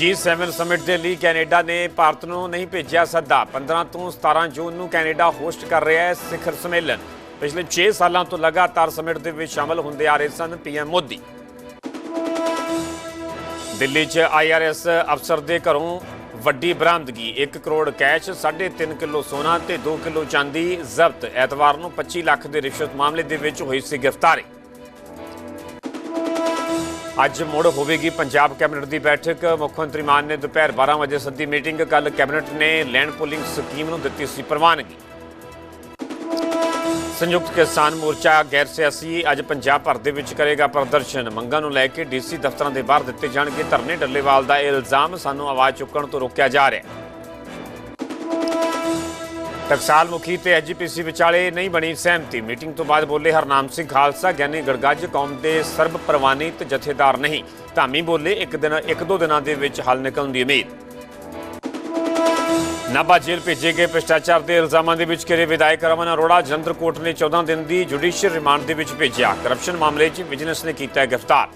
G7 summit ਦੇ ਲਈ Canada ਨੇ ਭਾਰਤ ਨੂੰ ਨਹੀਂ ਭੇਜਿਆ ਸੱਦਾ। 15 ਤੋਂ 17 ਜੂਨ ਨੂੰ ਕੈਨੇਡਾ ਹੋਸਟ ਕਰ ਰਿਹਾ ਹੈ ਸਿਖਰ ਸੰਮੇਲਨ। ਪਿਛਲੇ 6 ਸਾਲਾਂ ਤੋਂ ਲਗਾਤਾਰ ਸਮਿਟ ਦੇ ਵਿੱਚ ਸ਼ਾਮਲ ਹੁੰਦੇ ਆ ਰਹੇ ਸਨ ਪੀਐਮ ਮੋਦੀ। ਦਿੱਲੀ 'ਚ ਆਈਆਰਐਸ ਅਫਸਰ ਦੇ ਘਰੋਂ ਵੱਡੀ ਬਰਾਮਦਗੀ। 1 ਕਰੋੜ ਕੈਸ਼ 3.5 ਕਿਲੋ ਸੋਨਾ ਤੇ 2 ਕਿਲੋ ਚਾਂਦੀ ਜ਼ਬਤ। ਐਤਵਾਰ ਨੂੰ 25 ਲੱਖ ਦੇ ਰਿਸ਼ਵਤ ਮਾਮਲੇ ਦੇ ਵਿੱਚ ਹੋਈ ਸੀ ਗ੍ਰਿਫਤਾਰੀ। ਅੱਜ ਮੁੜ ਹੋਵੇਗੀ ਪੰਜਾਬ ਕੈਬਨਿਟ ਦੀ ਬੈਠਕ। ਮੁੱਖ ਮੰਤਰੀ ਮਾਨ ਨੇ ਦੁਪਹਿਰ 12 ਵਜੇ ਸੱਦੀ ਮੀਟਿੰਗ। ਕੱਲ ਕੈਬਨਿਟ ਨੇ ਲੈਂਡ ਪੂਲਿੰਗ ਸਕੀਮ ਨੂੰ ਦਿੱਤੀ ਸੀ ਪ੍ਰਵਾਨਗੀ। ਸੰਯੁਕਤ ਕਿਸਾਨ ਮੋਰਚਾ ਗੈਰ ਸਿਆਸੀ ਅੱਜ ਪੰਜਾਬ ਭਰ ਦੇ ਵਿੱਚ ਕਰੇਗਾ ਪ੍ਰਦਰਸ਼ਨ। ਮੰਗਾਂ ਨੂੰ ਲੈ ਕੇ ਡੀਸੀ ਦਫ਼ਤਰਾਂ ਦੇ ਬਾਹਰ ਦਿੱਤੇ ਜਾਣਗੇ ਧਰਨੇ। ਡੱਲੇਵਾਲ ਦਾ ਇਹ ਇਲਜ਼ਾਮ ਸਾਨੂੰ ਆਵਾਜ਼ ਚੁੱਕਣ ਤੋਂ ਰੋਕਿਆ ਜਾ ਰਿਹਾ। ਹੈ ਟਕਸਾਲ ਮੁਖੀ ਤੇ ਐਜੀਪੀਸੀ ਵਿਚਾਲੇ ਨਹੀਂ ਬਣੀ ਸਹਿਮਤੀ। ਮੀਟਿੰਗ ਤੋਂ ਬਾਅਦ ਬੋਲੇ ਹਰਨਾਮ ਸਿੰਘ ਖਾਲਸਾ, ਗਿਆਨੀ ਗੜਗੱਜ ਕੌਮ ਦੇ ਸਰਬ ਪ੍ਰਵਾਨਿਤ ਜਥੇਦਾਰ ਨਹੀਂ। ਧਾਮੀ ਬੋਲੇ ਇੱਕ ਦਿਨ, ਇੱਕ ਦੋ ਦਿਨਾਂ ਦੇ ਵਿੱਚ ਹੱਲ ਨਿਕਲਣ ਦੀ ਉਮੀਦ। ਨਾਭਾ ਜੇਲ੍ਹ ਭੇਜੇ ਗਏ ਭ੍ਰਿਸ਼ਟਾਚਾਰ ਦੇ ਇਲਜ਼ਾਮਾਂ ਦੇ ਵਿੱਚ ਘਿਰੇ ਵਿਧਾਇਕ ਰਮਨ ਅਰੋੜਾ ਜਲੰਧਰ ਕੋਰਟ ਨੇ 14 ਦਿਨ ਦੀ ਜੁਡੀਸ਼ੀਅਲ ਰਿਮਾਂਡ ਦੇ ਵਿੱਚ ਭੇਜਿਆ। ਕਰਪਸ਼ਨ ਮਾਮਲੇ 'ਚ ਵਿਜੀਲੈਂਸ ਨੇ ਕੀਤਾ ਗ੍ਰਿਫਤਾਰ।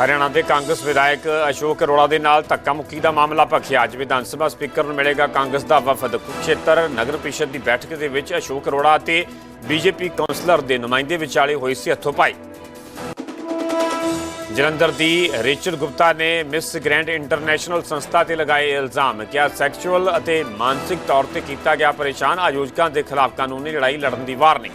ਹਰਿਆਣਾ ਦੇ ਕਾਂਗਰਸ ਵਿਧਾਇਕ ਅਸ਼ੋਕ ਅਰੋੜਾ ਦੇ ਨਾਲ ਧੱਕਾ ਮੁੱਕੀ ਦਾ ਮਾਮਲਾ ਭਖਿਆ। ਅੱਜ ਵਿਧਾਨ ਸਭਾ ਸਪੀਕਰ ਨੂੰ ਮਿਲੇਗਾ ਕਾਂਗਰਸ ਦਾ ਵਫਦ ਕੁਰੂਕਸ਼ੇਤਰ ਨਗਰ ਪ੍ਰੀਸ਼ਦ ਦੀ ਬੈਠਕ ਦੇ ਵਿੱਚ ਅਸ਼ੋਕ ਅਰੋੜਾ ਅਤੇ ਬੀਜੇਪੀ ਕੌਂਸਲਰ ਦੇ ਨੁਮਾਇੰਦੇ ਵਿਚਾਲੇ ਹੋਈ ਸੀ ਹੱਥੋਂ ਪਾਈ ਜਲੰਧਰ ਦੀ ਰੇਚਲ ਗੁਪਤਾ ਨੇ ਮਿਸ ਗ੍ਰੈਂਡ ਇੰਟਰਨੈਸ਼ਨਲ ਸੰਸਥਾ ਤੇ ਲਗਾਏ ਇਲਜ਼ਾਮ। ਕਿ ਸੈਕਸ਼ੂਅਲ ਅਤੇ ਮਾਨਸਿਕ ਤੌਰ ਤੇ ਕੀਤਾ ਗਿਆ ਪਰੇਸ਼ਾਨ ਆਯੋਜਕਾਂ ਦੇ ਖਿਲਾਫ ਕਾਨੂੰਨੀ ਲੜਾਈ ਲੜਨ ਦੀ ਵਾਰਨਿੰਗ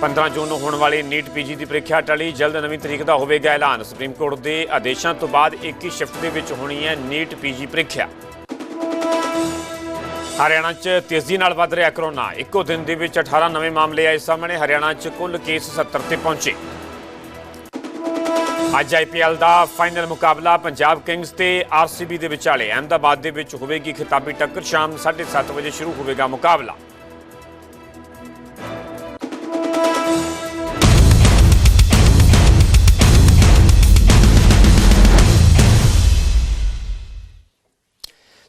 15 ਜੂਨ ਨੂੰ ਹੋਣ ਵਾਲੀ ਨੀਟ ਪੀਜੀ ਦੀ ਪ੍ਰੀਖਿਆ ਟਲੀ। ਜਲਦ ਨਵੀਂ ਤਰੀਕ ਦਾ ਹੋਵੇਗਾ ਐਲਾਨ। ਸੁਪਰੀਮ ਕੋਰਟ ਦੇ ਆਦੇਸ਼ਾਂ ਤੋਂ ਬਾਅਦ ਇੱਕ ਹੀ ਸ਼ਿਫਟ ਦੇ ਵਿੱਚ ਹੋਣੀ ਹੈ ਨੀਟ ਪੀਜੀ ਪ੍ਰੀਖਿਆ। ਹਰਿਆਣਾ 'ਚ ਤੇਜ਼ੀ ਨਾਲ ਵੱਧ ਰਿਹਾ ਕਰੋਨਾ। ਇੱਕੋ ਦਿਨ ਦੇ ਵਿੱਚ 18 ਨਵੇਂ ਮਾਮਲੇ ਆਏ ਸਾਹਮਣੇ। ਹਰਿਆਣਾ 'ਚ ਕੁੱਲ ਕੇਸ 70 ਤੇ ਪਹੁੰਚੇ। ਅੱਜ ਆਈਪੀਐਲ ਦਾ ਫਾਈਨਲ ਮੁਕਾਬਲਾ ਪੰਜਾਬ ਕਿੰਗਸ ਤੇ ਆਰਸੀਬੀ ਦੇ ਵਿਚਾਲੇ। ਅਹਿਮਦਾਬਾਦ ਦੇ ਵਿੱਚ ਹੋਵੇਗੀ ਖਿਤਾਬੀ ਟੱਕਰ। ਸ਼ਾਮ 7:30 ਵਜੇ ਸ਼ੁਰੂ ਹੋਵੇਗਾ ਮੁਕਾਬਲਾ।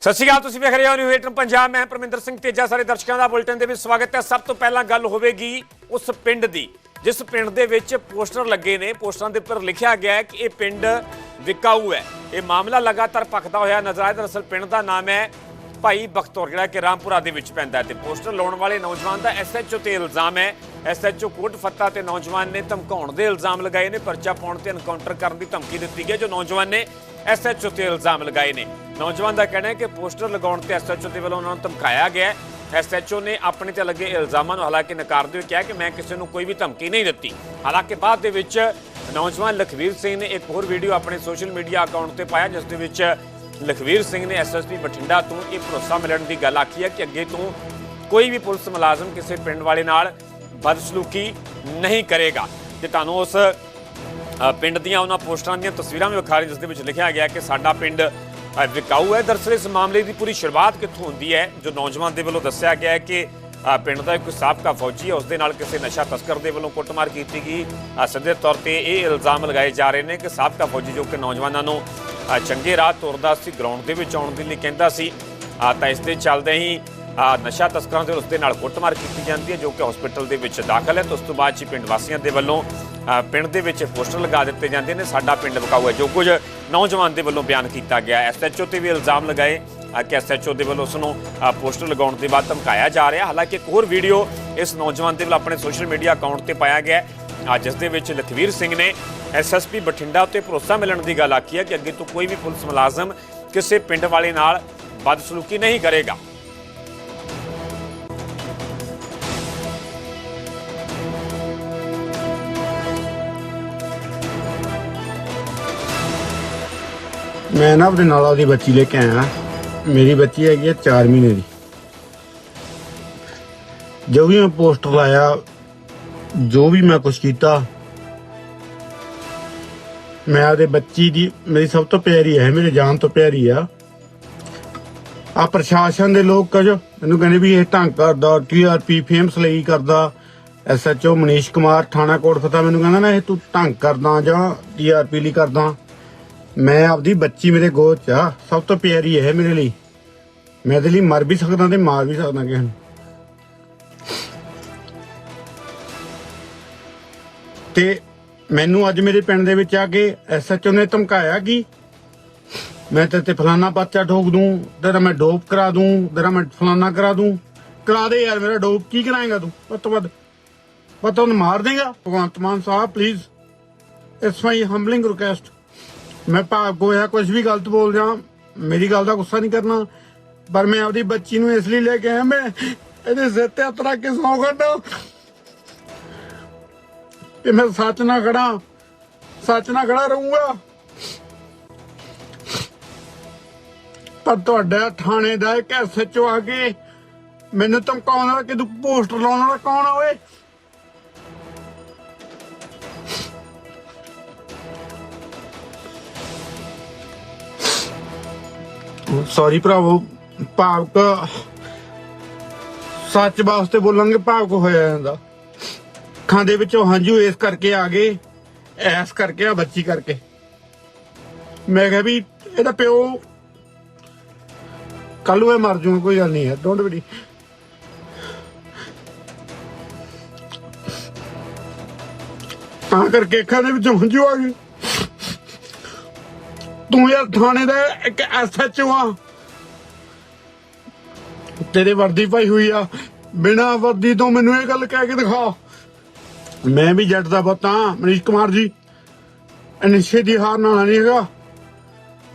ਸਤਿ ਸ਼੍ਰੀ ਅਕਾਲ, ਤੁਸੀਂ ਵੇਖ ਰਹੇ ਹੋ ਨਿਊ ਏਟਰ ਪੰਜਾਬ। ਮੈਂ ਪਰਮਿੰਦਰ ਸਿੰਘ ਤੇਜਾ। ਸਾਰੇ ਦਰਸ਼ਕਾਂ ਦਾ ਬੁਲਟਨ ਦੇ ਵਿੱਚ ਸਵਾਗਤ ਹੈ। ਸਭ ਤੋਂ ਪਹਿਲਾਂ ਗੱਲ ਹੋਵੇਗੀ ਉਸ ਪਿੰਡ ਦੀ, ਜਿਸ ਪਿੰਡ ਦੇ ਵਿੱਚ ਪੋਸਟਰ ਲੱਗੇ ਨੇ। ਪੋਸਟਰਾਂ ਦੇ ਉੱਪਰ ਲਿਖਿਆ ਗਿਆ ਹੈ ਕਿ ਇਹ ਪਿੰਡ ਵਿਕਾਊ ਹੈ। ਇਹ ਮਾਮਲਾ ਲਗਾਤਾਰ ਭਖਦਾ ਹੋਇਆ ਨਜ਼ਰ ਆਇਆ। ਦਰਅਸਲ ਪਿੰਡ ਦਾ ਨਾਮ ਹੈ ਭਾਈ ਬਖਤੌਰ, ਜਿਹੜਾ ਕਿ ਰਾਮਪੁਰਾ ਦੇ ਵਿੱਚ ਪੈਂਦਾ ਹੈ। ਤੇ ਪੋਸਟਰ ਲਾਉਣ ਵਾਲੇ ਨੌਜਵਾਨ ਦਾ ਐਸਐਚਓ ਤੇ ਇਲਜ਼ਾਮ ਹੈ। ਐਸਐਚਓ ਕੋਟ ਫੱਤਾ ਤੇ ਨੌਜਵਾਨ ਨੇ ਧਮਕਾਉਣ ਦੇ ਇਲਜ਼ਾਮ ਲਗਾਏ ਨੇ। ਪਰਚਾ ਪਾਉਣ ਤੇ ਐਨਕਾਊਂਟਰ ਕਰਨ ਦੀ ਧਮਕੀ ਦਿੱਤੀ ਗਈ ਹੈ। ਜੋ ਨੌਜਵਾਨ ਨੇ ਐਸਐਚਓ ਤੇ ਇਲਜ਼ਾਮ ਲਗਾਏ ਨੇ। ਨੌਜਵਾਨ ਦਾ ਕਹਿਣਾ ਹੈ ਕਿ ਪੋਸਟਰ ਲਗਾਉਣ ਤੇ ਐਸਐਚਓ ਦੇ ਵੱਲੋਂ ਉਹਨਾਂ ਨੂੰ ਧਮਕਾਇਆ ਗਿਆ ਹੈ। ਐਸਐਚਓ ਨੇ ਆਪਣੇ ਤੇ ਲੱਗੇ ਇਲਜ਼ਾਮਾਂ ਨੂੰ ਹਾਲਾਂਕਿ ਨਕਾਰਦੇ ਹੋਏ ਕਿਹਾ ਕਿ ਮੈਂ ਕਿਸੇ ਨੂੰ ਕੋਈ ਵੀ ਧਮਕੀ ਨਹੀਂ ਦਿੱਤੀ। ਹਾਲਾਂਕਿ ਬਾਅਦ ਦੇ ਵਿੱਚ ਨੌਜਵਾਨ ਲਖਵੀਰ ਸਿੰਘ ਨੇ ਇੱਕ ਹੋਰ ਵੀਡੀਓ ਆਪਣੇ ਸੋਸ਼ਲ ਮੀਡੀਆ ਅਕਾਊਂਟ ਤੇ ਪਾਇਆ, ਜਿਸ ਦੇ ਵਿੱਚ ਲਖਵੀਰ ਸਿੰਘ ਨੇ ਐਸਐਸਪੀ ਬਠਿੰਡਾ ਤੋਂ ਇਹ ਭਰੋਸਾ ਮਿਲਣ ਦੀ ਗੱਲ ਆਖੀ ਹੈ ਕਿ ਅੱਗੇ ਤੋਂ ਕੋਈ ਵੀ ਪੁਲਿਸ ਮੁਲਾਜ਼ਮ ਕਿਸੇ ਪਿੰਡ ਵਾਲੇ ਨਾਲ ਬਦਸਲੂਕੀ ਨਹੀਂ ਕਰੇਗਾ। ਤੇ ਤੁਹਾਨੂੰ ਉਸ ਪਿੰਡ ਦੀਆਂ ਉਹਨਾਂ ਪੋਸਟਰਾਂ ਦੀਆਂ ਤਸਵੀਰਾਂ ਵੀ ਵਿਖਾ ਰਹੇ, ਜਿਸ ਦੇ ਵਿੱਚ ਲਿਖਿਆ ਗਿਆ ਕਿ ਸਾਡਾ ਪਿੰਡ ਵਿਕਾਊ ਹੈ। ਦਰਅਸਲ ਇਸ ਮਾਮਲੇ ਦੀ ਪੂਰੀ ਸ਼ੁਰੂਆਤ ਕਿੱਥੋਂ ਹੁੰਦੀ ਹੈ, ਜੋ ਨੌਜਵਾਨ ਦੇ ਵੱਲੋਂ ਦੱਸਿਆ ਗਿਆ ਹੈ ਕਿ ਪਿੰਡ ਦਾ ਇੱਕ ਸਾਬਕਾ ਫੌਜੀ ਹੈ। ਉਸ ਦੇ ਨਾਲ ਕਿਸੇ ਨਸ਼ਾ ਤਸਕਰ ਦੇ ਵੱਲੋਂ ਕੁੱਟਮਾਰ ਕੀਤੀ ਗਈ। ਸਿੱਧੇ ਤੌਰ ਤੇ ਇਹ ਇਲਜ਼ਾਮ ਲਗਾਏ ਜਾ ਰਹੇ ਨੇ ਕਿ ਸਾਬਕਾ ਫੌਜੀ, ਜੋ ਕਿ ਨੌਜਵਾਨਾਂ ਨੂੰ ਚੰਗੇ ਰਾਹ ਤੁਰਦਾ ਸੀ, ਗਰਾਊਂਡ ਦੇ ਵਿੱਚ ਆਉਣ ਦੇ ਲਈ ਕਹਿੰਦਾ ਸੀ। ਤਾਂ ਇਸ ਦੇ ਚੱਲਦੇ ਹੀ ਨਸ਼ਾ ਤਸਕਰਾਂ ਦੇ ਉਸ ਦੇ ਨਾਲ ਕੁੱਟਮਾਰ ਕੀਤੀ ਜਾਂਦੀ ਹੈ ਜੋ ਕਿ ਹਸਪੀਟਲ ਦੇ ਵਿੱਚ ਦਾਖਲ ਹੈ। ਤੇ ਉਸ ਤੋਂ ਬਾਅਦ 'ਚ ਪਿੰਡ ਵਾਸੀਆਂ ਦੇ ਵੱਲੋਂ ਪਿੰਡ ਦੇ ਵਿੱਚ ਪੋਸਟਰ ਲਗਾ ਦਿੱਤੇ ਜਾਂਦੇ ਨੇ। ਸਾਡਾ ਪਿੰਡ ਵਕਾਊ ਹੈ ਜੋ ਕੁਝ ਨੌਜਵਾਨ ਦੇ ਵੱਲੋਂ ਬਿਆਨ ਕੀਤਾ ਗਿਆ ਐਸਐਚਓ ਤੇ ਵੀ ਇਲਜ਼ਾਮ ਲਗਾਏ ਅ, ਕਿ ਐਸਐਚਓ ਦੇ ਵੱਲੋਂ ਉਸ ਨੂੰ ਪੋਸਟਰ ਲਗਾਉਣ ਦੇ ਬਾਅਦ ਧਮਕਾਇਆ ਜਾ ਰਿਹਾ ਹਾਲਾਂਕਿ ਇੱਕ ਹੋਰ ਵੀਡੀਓ ਇਸ ਨੌਜਵਾਨ ਦੇ ਵੱਲੋਂ ਆਪਣੇ ਸੋਸ਼ਲ ਮੀਡੀਆ ਅਕਾਊਂਟ ਤੇ ਪਾਇਆ ਗਿਆ ਹੈ। ਅ, ਜਿਸ ਦੇ ਵਿੱਚ ਲਖਵੀਰ ਸਿੰਘ ਨੇ ਐਸਐਸਪੀ ਬਠਿੰਡਾ ਉੱਤੇ ਭਰੋਸਾ ਮਿਲਣ ਦੀ ਗੱਲ ਆਖੀ ਹੈ ਕਿ ਅੱਗੇ ਤੋਂ ਕੋਈ ਵੀ ਪੁਲਿਸ ਮੁਲਾਜ਼ਮ ਕਿਸੇ ਪਿੰਡ ਵਾਲੇ ਨਾਲ ਬਦਸਲੂਕੀ ਨਹੀਂ ਕਰੇਗਾ। ਮੈਂ ਨਾ ਆਪਣੇ ਨਾਲ ਉਹਦੀ ਬੱਚੀ ਲੈ ਕੇ ਆਇਆ। ਮੇਰੀ ਬੱਚੀ ਹੈਗੀ ਹੈ 4 ਮਹੀਨੇ ਦੀ। ਜੋ ਵੀ ਮੈਂ ਪੋਸਟਰ ਲਾਇਆ, ਜੋ ਵੀ ਮੈਂ ਕੁਝ ਕੀਤਾ, ਮੈਂ ਆਪਦੇ ਬੱਚੀ ਦੀ, ਮੇਰੀ ਸਭ ਤੋਂ ਪਿਆਰੀ ਹੈ, ਮੇਰੇ ਜਾਨ ਤੋਂ ਪਿਆਰੀ ਆ। ਆ ਪ੍ਰਸ਼ਾਸਨ ਦੇ ਲੋਕ ਕੁਝ ਮੈਨੂੰ ਕਹਿੰਦੇ ਵੀ ਇਹ ਢੰਗ ਕਰਦਾ ਟੀਆਰਪੀ ਫੇਮਸ ਲਈ ਕਰਦਾ। ਐਸਐਚਓ ਮਨੀਸ਼ ਕੁਮਾਰ, ਥਾਣਾ ਕੋਟ ਫਤਾ ਮੈਨੂੰ ਕਹਿੰਦਾ ਨਾ, ਇਹ ਤੂੰ ਢੰਗ ਕਰਦਾ ਜਾਂ ਟੀਆਰਪੀ ਲਈ ਕਰਦਾ। ਮੈਂ ਆਪਦੀ ਬੱਚੀ ਮੇਰੇ ਗੋਦ ਚ ਆ, ਸਭ ਤੋਂ ਪਿਆਰੀ ਹੈ ਮੇਰੇ ਲਈ। ਮੈਂ ਇਹਦੇ ਲਈ ਮਰ ਵੀ ਸਕਦਾ ਤੇ ਮਾਰ ਵੀ ਸਕਦਾ ਕਿਸੇ ਨੂੰ। ਤੇ ਮੈਨੂੰ ਅੱਜ ਮੇਰੇ ਪਿੰਡ ਦੇ ਵਿੱਚ ਆ ਕੇ ਐਸਐਚਓ ਨੇ ਧਮਕਾਇਆ ਕਿ ਮੈਂ ਤੇ ਤੇ ਫਲਾਨਾ ਬੱਚਾ ਠੋਕ ਦੂੰ, ਤੇਰਾ ਮੈਂ ਡੋਪ ਕਰਾ ਦੂੰ, ਤੇਰਾ ਮੈਂ ਫਲਾਨਾ ਕਰਾ ਦੂੰ। ਕਰਾ ਦੇ ਯਾਰ, ਮੇਰਾ ਡੋਪ ਕੀ ਕਰਾਏਗਾ ਤੂੰ? ਵੱਧ ਤੋਂ ਵੱਧ ਵੱਧ ਮਾਰ ਦੇਗਾ। ਭਗਵੰਤ ਮਾਨ ਸਾਹਿਬ please it's my humbling request ਮੈਂ ਭਾਗ ਹੋਇਆ ਕੁਝ ਵੀ ਗਲਤ ਬੋਲ ਜਾ, ਮੇਰੀ ਗੱਲ ਦਾ ਗੁੱਸਾ ਨਹੀਂ ਕਰਨਾ, ਪਰ ਮੈਂ ਆਪਦੀ ਬੱਚੀ ਨੂੰ ਇਸ ਲਈ ਲੈ ਕੇ ਆਇਆ, ਮੈਂ ਇਹਦੇ ਸਿਰ ਤੇ ਹੱਥ ਰੱਖ ਕੇ ਸੌਂ ਕੱਢਾਂ ਕਿ ਮੈਂ ਸੱਚ ਨਾ ਖੜਾ, ਸੱਚ ਨਾ ਖੜਾ ਰਹੂੰਗਾ। ਪਰ ਤੁਹਾਡਾ ਥਾਣੇ ਦਾ ਇੱਕ ਐਸਐਚਓ ਆ ਕੇ ਮੈਨੂੰ ਧਮਕਾਉਣ ਵਾਲਾ ਕਿ ਤੂੰ ਪੋਸਟਰ ਲਾਉਣ ਵਾਲਾ ਕੌਣ ਆ ਓਏ? ਸੌਰੀ ਭਰਾਵੋ, ਭਾਵਕ ਸੱਚ ਵਾਸਤੇ ਬੋਲਾਂਗੇ ਭਾਵਕ ਹੋਇਆ ਜਾਂਦਾ। ਅੱਖਾਂ ਦੇ ਵਿੱਚੋਂ ਹੰਝੂ ਇਸ ਕਰਕੇ ਆ ਗਏ, ਐਸ ਕਰਕੇ ਆ, ਬੱਚੀ ਕਰਕੇ। ਮੈਂ ਕਿਹਾ ਵੀ ਇਹਦਾ ਪਿਓ ਕੱਲ ਨੂੰ ਇਹ ਮਰ ਜੂਗਾ, ਕੋਈ ਗੱਲ ਨਹੀਂ ਹੈ ਡੋਂਟ ਵਰੀ ਤਾਂ ਕਰਕੇ ਅੱਖਾਂ ਦੇ ਵਿੱਚੋਂ ਹੰਝੂ ਆ ਗਏ। ਤੂੰ ਯਾਰ ਥਾਣੇ ਦਾ ਇੱਕ ਐਸਐਚਓ ਆ। ਤੇਰੇ ਵਰਦੀ ਪਾਈ ਹੋਈ ਆ। ਬਿਨਾ ਵਰਦੀ ਤੋਂ ਮੈਨੂੰ ਇਹ ਗੱਲ ਕਹਿ ਕੇ ਦਿਖਾ। ਮੈਂ ਵੀ ਜੱਟ ਦਾ ਪੁੱਤ ਮਨੀਸ਼ ਕੁਮਾਰ ਜੀ। ਅਨਿਸ਼ੇ ਦੀ ਹਾਰ ਨਾਲ ਨਹੀਂ ਹੈਗਾ।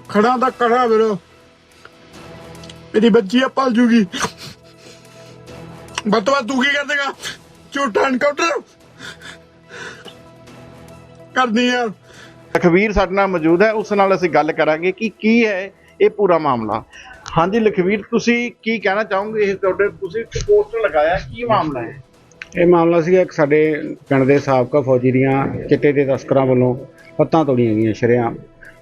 ਖੜਾ ਦਾ ਕੜਾ ਵੀਰੋ ਮੇਰੀ ਬੱਚੀ ਆ ਪਲ ਜੂਗੀ। ਬਤਵਾ ਤੂੰ ਕੀ ਕਰ ਦੇਗਾ ਝੂਠਾ ਐਨਕਾਊਂਟਰ ਕਰਨੀ ਯਾਰ ਲਖਵੀਰ ਸਾਡੇ ਨਾਲ ਮੌਜੂਦ ਹੈ, ਉਸ ਨਾਲ ਅਸੀਂ ਗੱਲ ਕਰਾਂਗੇ ਕਿ ਕੀ ਹੈ ਇਹ ਪੂਰਾ ਮਾਮਲਾ। ਹਾਂਜੀ ਲਖਵੀਰ ਤੁਸੀਂ ਕੀ ਕਹਿਣਾ ਚਾਹੋਗੇ? ਇਹ ਤੁਹਾਡੇ ਤੁਸੀਂ ਪੋਸਟਰ ਲਗਾਇਆ, ਕੀ ਮਾਮਲਾ ਹੈ? ਇਹ ਮਾਮਲਾ ਸੀਗਾ ਇੱਕ ਸਾਡੇ ਪਿੰਡ ਦੇ ਸਾਬਕਾ ਫੌਜੀ ਦੀਆਂ ਚਿੱਟੇ ਦੇ ਤਸਕਰਾਂ ਵੱਲੋਂ ਲੱਤਾਂ ਤੋੜੀਆਂ ਗਈਆਂ ਸ਼ਰਿਆਂ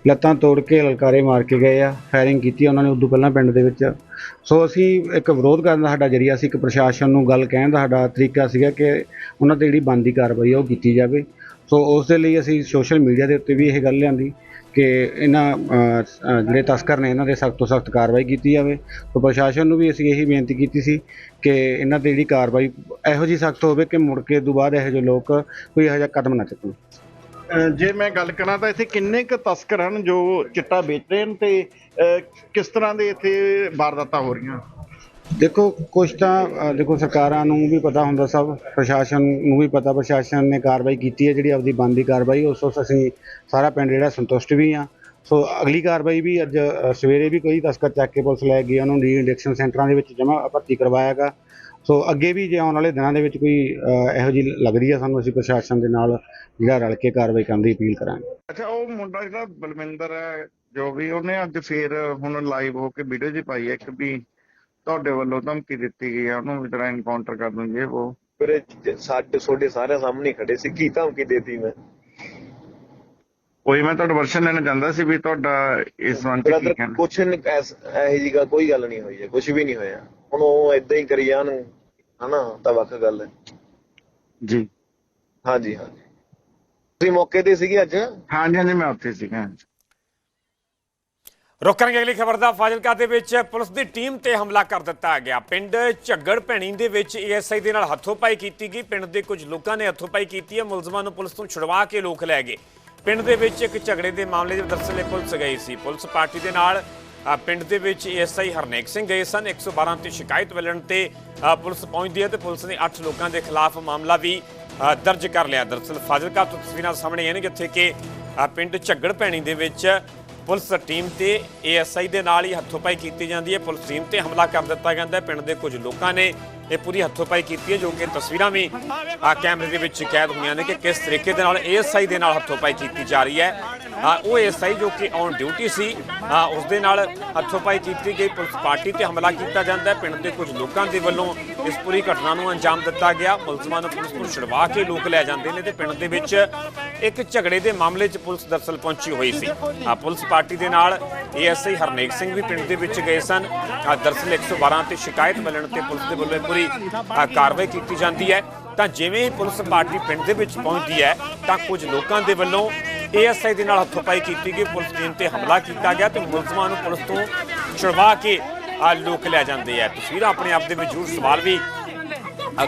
ਲੱਤਾਂ ਤੋੜ ਕੇ ਲਲਕਾਰੇ ਮਾਰ ਕੇ ਗਏ ਆ, ਫਾਇਰਿੰਗ ਕੀਤੀ ਉਹਨਾਂ ਨੇ ਉਦੋਂ ਪਹਿਲਾਂ ਪਿੰਡ ਦੇ ਵਿੱਚ। ਸੋ ਅਸੀਂ ਇੱਕ ਵਿਰੋਧ ਕਰਨ ਦਾ ਸਾਡਾ ਜਰੀਆ ਸੀ, ਇੱਕ ਪ੍ਰਸ਼ਾਸਨ ਨੂੰ ਗੱਲ ਕਹਿਣ ਦਾ ਸਾਡਾ ਤਰੀਕਾ ਸੀਗਾ ਕਿ ਉਹਨਾਂ ਤੇ ਜਿਹੜੀ ਬਣਦੀ ਕਾਰਵਾਈ ਆ ਉਹ ਕੀਤੀ ਜਾਵੇ। ਸੋ ਉਸ ਦੇ ਲਈ ਅਸੀਂ ਸੋਸ਼ਲ ਮੀਡੀਆ ਦੇ ਉੱਤੇ ਵੀ ਇਹ ਗੱਲ ਲਿਆਂਦੀ ਕਿ ਇਹਨਾਂ ਜਿਹੜੇ ਤਸਕਰ ਨੇ ਇਹਨਾਂ ਦੇ ਸਖਤ ਤੋਂ ਸਖਤ ਕਾਰਵਾਈ ਕੀਤੀ ਜਾਵੇ। ਸੋ ਪ੍ਰਸ਼ਾਸਨ ਨੂੰ ਵੀ ਅਸੀਂ ਇਹੀ ਬੇਨਤੀ ਕੀਤੀ ਸੀ ਕਿ ਇਹਨਾਂ ਤੇ ਜਿਹੜੀ ਕਾਰਵਾਈ ਇਹੋ ਜਿਹੀ ਸਖਤ ਹੋਵੇ ਕਿ ਮੁੜ ਕੇ ਤੋਂ ਬਾਅਦ ਇਹੋ ਜਿਹੇ ਲੋਕ ਕੋਈ ਇਹੋ ਜਿਹਾ ਕਦਮ ਨਾ ਚੁੱਕਣ। ਜੇ ਮੈਂ ਗੱਲ ਕਰਾਂ ਤਾਂ ਇੱਥੇ ਕਿੰਨੇ ਕੁ ਤਸਕਰ ਹਨ ਜੋ ਚਿੱਟਾ ਵੇਚ ਰਹੇ ਹਨ ਤੇ ਕਿਸ ਤਰ੍ਹਾਂ ਦੇ ਇੱਥੇ ਵਾਰਦਾਤਾਂ ਹੋ ਰਹੀਆਂ? ਦੇਖੋ ਕੁਝ ਤਾਂ ਅ, ਦੇਖੋ ਸਰਕਾਰਾਂ ਨੂੰ ਵੀ ਪਤਾ ਹੁੰਦਾ ਸਭ ਪ੍ਰਸ਼ਾਸਨ ਨੂੰ ਵੀ ਪਤਾ ਪ੍ਰਸ਼ਾਸਨ ਨੇ ਕਾਰਵਾਈ ਕੀਤੀ ਹੈ ਜਿਹੜੀ ਆਪਦੀ ਬਣਦੀ ਕਾਰਵਾਈ ਉਸ ਤੋਂ ਅਸੀਂ ਸਾਰਾ ਪਿੰਡ ਜਿਹੜਾ ਸੰਤੁਸ਼ਟ ਵੀ ਆ ਸੋ ਅਗਲੀ ਕਾਰਵਾਈ ਵੀ ਅੱਜ ਅ, ਸਵੇਰੇ ਵੀ ਕੋਈ ਤਸਕਰ ਚੱਕ ਕੇ ਪੁਲਿਸ ਲੈ ਗਈ ਉਹਨਾਂ ਨੂੰ ਰੀ ਸੈਂਟਰਾਂ ਦੇ ਵਿੱਚ ਜਮ੍ਹਾਂ ਭਰਤੀ ਕਰਵਾਇਆਗਾ। ਸੋ ਅੱਗੇ ਵੀ ਜੇ ਆਉਣ ਵਾਲੇ ਦਿਨਾਂ ਦੇ ਵਿੱਚ ਕੋਈ ਅ, ਇਹੋ ਜਿਹੀ ਲੱਗਦੀ ਹੈ ਸਾਨੂੰ ਅਸੀਂ ਪ੍ਰਸ਼ਾਸਨ ਦੇ ਨਾਲ ਜਿਹੜਾ ਰਲ ਕੇ ਕਾਰਵਾਈ ਕਰਨ ਦੀ ਅਪੀਲ ਕਰਾਂਗੇ। ਅੱਛਾ ਉਹ ਮੁੰਡਾ ਜਿਹੜਾ ਬਲਵਿੰਦਰ ਹੈ ਜੋ ਵੀ ਉਹਨੇ ਅੱਜ ਫੇਰ ਹੁਣ ਲਾਈਵ ਹੋ ਕੇ ਵੀਡੀਓ ਜੀ ਪਾਈ ਹੈ ਇੱਕ ਵੀ ਤੁਹਾਡੇ ਵੱਲੋਂ ਧਮਕੀ ਦਿੱਤੀ ਗਈ ਹੈ ਉਹਨੂੰ ਵੀ ਤੇਰਾ ਐਨਕਾਊਂਟਰ ਕਰ ਦੂੰਗੇ ਉਹ ਵੀਰੇ ਜ- ਸਾਡੇ ਤੁਹਾਡੇ ਸਾਰਿਆਂ ਸਾਹਮਣੇ ਖੜੇ ਸੀ ਕੀ ਧਮਕੀ ਦੇਤੀ ਮੈਂ? ਉਹੀ ਮੈਂ ਤੁਹਾਡਾ ਵਰਸ਼ਨ ਲੈਣਾ ਚਾਹੁੰਦਾ ਸੀ ਵੀ ਤੁਹਾਡਾ ਇਸ ਸੰਬੰਧ ਚ ਕੀ ਬ੍ਰਦਰ ਕਹਿਣਾ? ਕੁਛ ਨਹੀਂ ਐਸ ਇਹੋ ਜੀ ਗੱਲ ਕੋਈ ਗੱਲ ਨਹੀਂ ਹੋਈ ਹੈ ਕੁਛ ਵੀ ਨਹੀਂ ਹੋਇਆ। ਹੁਣ ਉਹ ਇਦਾਂ ਹੀ ਕਰੀ ਜਾਣ ਹਨਾ ਤਾਂ ਵੱਖ ਗੱਲ ਹੈ। ਜੀ। ਹਾਂਜੀ ਹਾਂਜੀ। ਤੁਸੀਂ ਮੌਕੇ ਤੇ ਸੀਗੇ ਅੱਜ? ਹਾਂਜੀ ਹਾਂਜੀ ਮੈਂ ਉੱਥੇ ਸੀਗਾ ਰੁਕ ਕਰਾਂਗੇ ਅਗਲੀ ਖਬਰ ਦਾ। ਫਾਜ਼ਿਲਕਾ ਦੇ ਵਿੱਚ ਪੁਲਿਸ ਦੀ ਟੀਮ ਤੇ ਹਮਲਾ ਕਰ ਦਿੱਤਾ ਗਿਆ। ਪਿੰਡ ਝੱਗੜ ਭੈਣੀ ਦੇ ਵਿੱਚ ਏਐਸਆਈ ਦੇ ਨਾਲ ਹੱਥੋਂਪਾਈ ਕੀਤੀ ਗਈ। ਪਿੰਡ ਦੇ ਕੁਝ ਲੋਕਾਂ ਨੇ ਹੱਥੋਂਪਾਈ ਕੀਤੀ ਹੈ। ਮੁਲਜ਼ਮਾਂ ਨੂੰ ਪੁਲਿਸ ਤੋਂ ਛੁਡਵਾ ਕੇ ਲੋਕ ਲੈ ਗਏ। ਪਿੰਡ ਦੇ ਵਿੱਚ ਇੱਕ ਝਗੜੇ ਦੇ ਮਾਮਲੇ ਦੇ ਦਰਸਲ ਇਹ ਪੁਲਿਸ ਗਈ ਸੀ। ਪੁਲਿਸ ਪਾਰਟੀ ਦੇ ਨਾਲ ਪਿੰਡ ਦੇ ਵਿੱਚ ਏਐਸਆਈ ਹਰਨੇਕ ਸਿੰਘ ਗਏ ਸਨ। 112 ਤੇ ਸ਼ਿਕਾਇਤ ਮਿਲਣ ਤੇ ਪੁਲਿਸ ਪਹੁੰਚਦੀ ਹੈ ਤੇ ਪੁਲਿਸ ਨੇ 8 ਲੋਕਾਂ ਦੇ ਖਿਲਾਫ ਮਾਮਲਾ ਵੀ ਦਰਜ ਕਰ ਲਿਆ। ਦਰਸਲ ਫਾਜ਼ਿਲਕਾ ਤੋਂ ਤਸਵੀਰਾਂ ਸਾਹਮਣੇ ਆਈਆਂ ਨੇ, ਜਿੱਥੇ ਕਿ ਪਿੰਡ ਝੱਗੜ ਭੈਣੀ ਦੇ ਵਿੱਚ ਪੁਲਿਸ ਟੀਮ ਤੇ ਏਐਸਆਈ ਦੇ ਨਾਲ ਹੀ ਹੱਥੋਂਪਾਈ ਕੀਤੀ ਜਾਂਦੀ ਹੈ। ਪੁਲਿਸ ਟੀਮ ਤੇ ਹਮਲਾ ਕਰ ਦਿੱਤਾ ਜਾਂਦਾ ਹੈ। ਪਿੰਡ ਦੇ ਕੁਝ ਲੋਕਾਂ ਨੇ ਇਹ ਪੂਰੀ ਹੱਥੋਂਪਾਈ ਕੀਤੀ ਹੈ, ਜੋ ਕਿ ਤਸਵੀਰਾਂ ਵੀ ਆ ਕੈਮਰੇ ਦੇ ਵਿੱਚ ਕੈਦ ਹੋਈਆਂ ਨੇ ਕਿ ਕਿਸ ਤਰੀਕੇ ਦੇ ਨਾਲ ਏਐਸਆਈ ਦੇ ਨਾਲ ਹੱਥੋਂਪਾਈ ਕੀਤੀ ਜਾ ਰਹੀ ਹੈ। ਆ, ਉਹ ਏਐਸਆਈ ਜੋ ਕਿ ਔਨ ਡਿਊਟੀ ਸੀ ਉਸ ਦੇ ਨਾਲ ਹੱਥੋਪਾਈ ਕੀਤੀ ਗਈ। ਪੁਲਿਸ ਪਾਰਟੀ ਤੇ ਹਮਲਾ ਕੀਤਾ ਜਾਂਦਾ ਹੈ। ਪਿੰਡ ਦੇ ਕੁਝ ਲੋਕਾਂ ਦੇ ਵੱਲੋਂ ਇਸ ਪੂਰੀ ਘਟਨਾ ਨੂੰ ਅੰਜਾਮ ਦਿੱਤਾ ਗਿਆ। ਮੁਲਜ਼ਮਾਂ ਨੂੰ ਪੁਲਿਸ ਕੋਲ ਛੁਡਵਾ ਕੇ ਲੋਕ ਲੈ ਜਾਂਦੇ ਨੇ ਤੇ ਪਿੰਡ ਦੇ ਵਿੱਚ ਇੱਕ ਝਗੜੇ ਦੇ ਮਾਮਲੇ 'ਚ ਪੁਲਿਸ ਦਰਸਲ ਪਹੁੰਚੀ ਹੋਈ ਸੀ। ਪੁਲਿਸ ਪਾਰਟੀ ਦੇ ਨਾਲ ਏਐਸਆਈ ਹਰਨੇਕ ਸਿੰਘ ਵੀ ਪਿੰਡ ਦੇ ਵਿੱਚ ਗਏ ਸਨ। ਦਰਸਲ 112 ਤੇ ਸ਼ਿਕਾਇਤ ਮਿਲਣ ਤੇ ਪੁਲਿਸ ਦੇ ਵੱਲੋਂ ਪੂਰੀ ਕਾਰਵਾਈ ਕੀਤੀ ਜਾਂਦੀ ਹੈ। ਤਾਂ ਜਿਵੇਂ ਹੀ ਪੁਲਿਸ ਪਾਰਟੀ ਪਿੰਡ ਦੇ ਵਿੱਚ ਪਹੁੰਚਦੀ ਹੈ, ਤਾਂ ਕੁਝ ਲੋਕਾਂ ਦੇ ਵੱਲੋਂ ਏਐਸਆਈ ਦੇ ਨਾਲ ਹੱਥੋਂਪਾਈ ਕੀਤੀ ਗਈ, ਪੁਲਿਸ ਟੀਮ ਤੇ ਹਮਲਾ ਕੀਤਾ ਗਿਆ ਤੇ ਮੁਲਜ਼ਮਾਂ ਨੂੰ ਪੁਲਿਸ ਤੋਂ ਛੁਡਵਾ ਕੇ ਆ ਲੋਕ ਲੈ ਜਾਂਦੇ ਆ ਤਸਵੀਰਾਂ ਆਪਣੇ ਆਪ ਦੇ ਵਿੱਚ ਜ਼ਰੂਰ ਸਵਾਲ ਵੀ